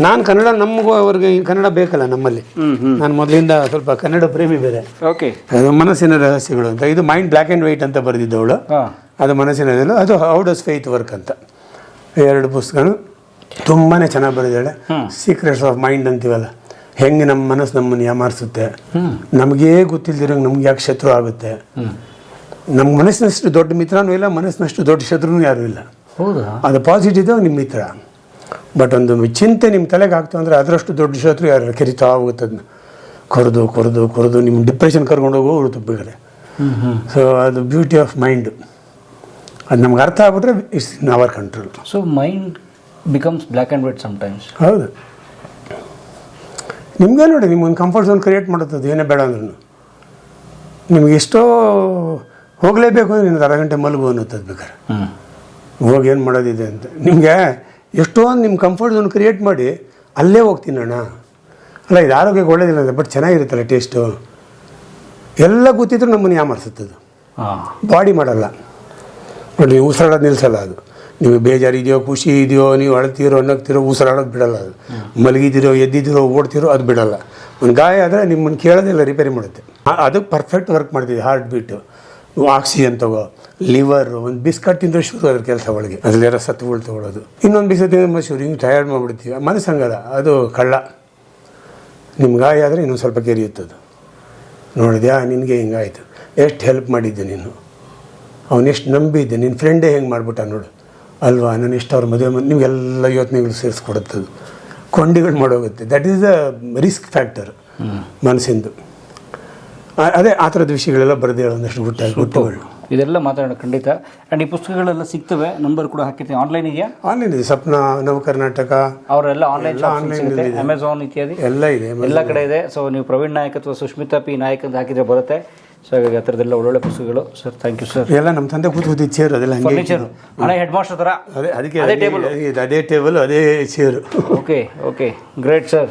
ನಾನು ಕನ್ನಡ ನಮಗೂ ಅವ್ರಿಗೆ ಕನ್ನಡ ಬೇಕಲ್ಲ ನಮ್ಮಲ್ಲಿ. ನಾನು ಮೊದಲಿಂದ ಸ್ವಲ್ಪ ಕನ್ನಡ ಪ್ರೇಮಿ ಬೇರೆ. ಓಕೆ ಅದು ಮನಸ್ಸಿನ ರಹಸ್ಯಗಳು ಅಂತ. ಇದು ಮೈಂಡ್ ಬ್ಲ್ಯಾಕ್ ಆ್ಯಂಡ್ ವೈಟ್ ಅಂತ ಬರೆದಿದ್ದವಳು ಅದು ಮನಸ್ಸಿನ ಅದು ಹೌ ಡಸ್ ಫೇತ್ ವರ್ಕ್ ಅಂತ. ಎರಡು ಪುಸ್ತಕಗಳು ತುಂಬಾ ಚೆನ್ನಾಗಿ ಬರೆದಿದ್ದಾಳೆ. ಸೀಕ್ರೆಟ್ಸ್ ಆಫ್ ಮೈಂಡ್ ಅಂತೀವಲ್ಲ. ಹೆಂಗೆ ನಮ್ಮ ಮನಸ್ಸು ನಮ್ಮನ್ನು ಯಾಮಾರಿಸುತ್ತೆ? ನಮಗೇ ಗೊತ್ತಿಲ್ದಿರಂಗೆ ನಮ್ಗೆ ಯಾಕೆ ಶತ್ರು ಆಗುತ್ತೆ? ನಮ್ಮ ಮನಸ್ಸಿನಷ್ಟು ದೊಡ್ಡ ಮಿತ್ರನೂ ಇಲ್ಲ ಮನಸ್ಸಿನಷ್ಟು ದೊಡ್ಡ ಶತ್ರುನೂ ಯಾರೂ ಇಲ್ಲ. ಹೌದಾ? ಅದು ಪಾಸಿಟಿವ್ ನಿಮ್ಮ ಮಿತ್ರ. ಬಟ್ ಒಂದು ಚಿಂತೆ ನಿಮ್ಮ ತಲೆಗೆ ಆಗ್ತು ಅಂದರೆ ಅದರಷ್ಟು ದೊಡ್ಡ ಶತ್ರು ಯಾರು ಕೆರಿತಾ ಹೋಗುತ್ತೆ ಅದನ್ನ ಕೊರೆದು ಕೊರೆದು ಕೊರೆದು ನಿಮ್ಮ ಡಿಪ್ರೆಷನ್ ಕರ್ಕೊಂಡು ಹೋಗೋರು ಬೇಕಾರೆ ಸೊ ಅದು ಬ್ಯೂಟಿ ಆಫ್ ಮೈಂಡ್ ಅದು ನಮ್ಗೆ ಅರ್ಥ ಆಗ್ಬಿಟ್ರೆ it's in our control so mind becomes black and white sometimes ಹೌದು. ನಿಮಗೆ ನೋಡಿ ನಿಮ್ಗೊಂದು ಕಂಫರ್ಟ್ ಝೋನ್ ಕ್ರಿಯೇಟ್ ಮಾಡುತ್ತದೆ ಏನೇ ಬೇಡ ಅಂದ್ರೂ ನಿಮ್ಗೆ ಎಷ್ಟೋ ಹೋಗಲೇಬೇಕು ಅಂದರೆ ನಿಮ್ಗೆ ಅರ್ಧ ಗಂಟೆ ಮಲಗು ಅನ್ನೋದು ಬೇಕಾರೆ ಹೋಗಿ ಏನು ಮಾಡೋದಿದೆ ಅಂತ. ನಿಮಗೆ ಎಷ್ಟೊಂದು ನಿಮ್ಮ ಕಂಫರ್ಟ್ ಝೋನ್ ಕ್ರಿಯೇಟ್ ಮಾಡಿ ಅಲ್ಲೇ ಹೋಗ್ತೀನಿ ಅಣ್ಣ. ಅಲ್ಲ ಇದು ಆರೋಗ್ಯಕ್ಕೆ ಒಳ್ಳೇದಿಲ್ಲ ಅಂತ ಬಟ್ ಚೆನ್ನಾಗಿರುತ್ತಲ್ಲ ಟೇಸ್ಟು ಎಲ್ಲ ಗೊತ್ತಿದ್ರು ನಮ್ಮನ್ನು ಯಾಮರ್ಸುತ್ತದು ಬಾಡಿ ಮಾಡಲ್ಲ. ನೋಡಿ ಉಸಿರಾಡೋದು ನಿಲ್ಲಿಸಲ್ಲ ಅದು. ನೀವು ಬೇಜಾರಿದೆಯೋ ಖುಷಿ ಇದೆಯೋ ನೀವು ಅಳ್ತೀರೋ ನಗ್ತಿರೋ ಉಸಿರಾಡೋದು ಬಿಡಲ್ಲ ಅದು. ಮಲಗಿದಿರೋ ಎದ್ದಿದ್ದಿರೋ, ಓಡ್ತಿರೋ ಅದು ಬಿಡಲ್ಲ. ಒಂದು ಗಾಯ ಆದರೆ ನಿಮ್ಮನ್ನು ಕೇಳೋದಿಲ್ಲ ರಿಪೇರಿ ಮಾಡುತ್ತೆ. ಅದಕ್ಕೆ ಅದು ಪರ್ಫೆಕ್ಟ್ ವರ್ಕ್ ಮಾಡ್ತಿದ್ದೆ ಹಾರ್ಟ್ ಬೀಟು ಆಕ್ಸಿಜನ್ ತಗೋ ಲಿವರ್ ಒಂದು ಬಿಸ್ಕಟ್ ತಿಂದ್ರೆ ಶುರು ಅದ್ರ ಕೆಲಸ ಒಳಗೆ. ಅದರಲ್ಲಿರೋ ಸತ್ತುಗಳು ತಗೊಳ್ಳೋದು ಇನ್ನೊಂದು ಬಿಸಿ ತಿಂದ್ರೆ ಶುರು ಹಿಂಗೆ ಟಯರ್ಡ್ ಮಾಡಿಬಿಡ್ತೀವಿ. ಮನಸ್ಸಂಗಲ್ಲ, ಅದು ಕಳ್ಳ. ನಿಮ್ಮ ಗಾಯ ಆದರೆ ಇನ್ನೊಂದು ಸ್ವಲ್ಪ ಕೆರಿಯುತ್ತದು. ನೋಡಿದ್ಯಾ, ನಿನಗೆ ಹಿಂಗಾಯಿತು. ಎಷ್ಟು ಹೆಲ್ಪ್ ಮಾಡಿದ್ದೆ ನೀನು? ಅವನೆಷ್ಟು ನಂಬಿದ್ದೆ? ನಿನ್ನ ಫ್ರೆಂಡೇ ಹೆಂಗೆ ಮಾಡಿಬಿಟ್ಟ ನೋಡು. ಅಲ್ವಾ? ನಾನು ಇಷ್ಟ ಅವ್ರ ಮದುವೆ ಮಾಡಿ ನಿಮಗೆಲ್ಲ ಯೋಚನೆಗಳು ಸೇರಿಸ್ಕೊಡುತ್ತದು ಕೊಂಡಿಗಳು ಮಾಡೋಗುತ್ತೆ. That is the risk factor ಮನಸ್ಸಿಂದು. ಅದೇ ಆ ಥರದ ವಿಷಯಗಳೆಲ್ಲ ಬರೆದೇ ಒಂದಷ್ಟು ಗುಟ್ಟ ಗುಟ್ಟುಗಳು. ಇದೆಲ್ಲ ಮಾತಾಡೋಣ ಖಂಡಿತ. ಆ್ಯಂಡ್ ಈ ಪುಸ್ತಕಗಳೆಲ್ಲ ಸಿಗ್ತವೆ. ನಂಬರ್ ಕೂಡ ಹಾಕಿರ್ತೀವಿ. ಆನ್ಲೈನ್ ಇದೆಯಾ? ಆನ್ಲೈನ್ ಇದೆ. ಸಪ್ನ ನವ ಕರ್ನಾಟಕ ಅವರೆಲ್ಲ ಆನ್ಲೈನ್ ಇದೆ. ಅಮೆಝಾನ್ ಇತ್ಯಾದಿ. ಎಲ್ಲ ಇದೆ. ಎಲ್ಲ ಕಡೆ ಇದೆ. ಸೊ ನೀವು ಪ್ರವೀಣ್ ನಾಯಕ್ ಅಥವಾ ಸುಷ್ಮಿತಾ ಪಿ ನಾಯಕ್ ಅಂತ ಹಾಕಿದ್ರೆ ಬರುತ್ತೆ. ಸೊ ಹಾಗಾಗಿ ಆ ಥರದ್ದೆಲ್ಲ ಒಳ್ಳೊಳ್ಳೆ ಪುಸ್ತಕಗಳು. ಸರ್ ಥ್ಯಾಂಕ್ ಯು ಸರ್ ಎಲ್ಲ ನಮ್ಮ ತಂದೆ ಕೂತು ಕೂತಿದ್ದು ಚೇರು ಅದೆಲ್ಲ ಹಂಗೆ ಫರ್ನಿಚರ್ ಹಳೆ ಹೆಡ್ ಮಾಸ್ಟರ್ ಥರ ಅದೇ ಅದಕ್ಕೆ ಅದೇ ಟೇಬಲ್ ಟೇಬಲ್ ಅದೇ ಟೇಬಲ್ ಅದೇ chair. Okay okay great sir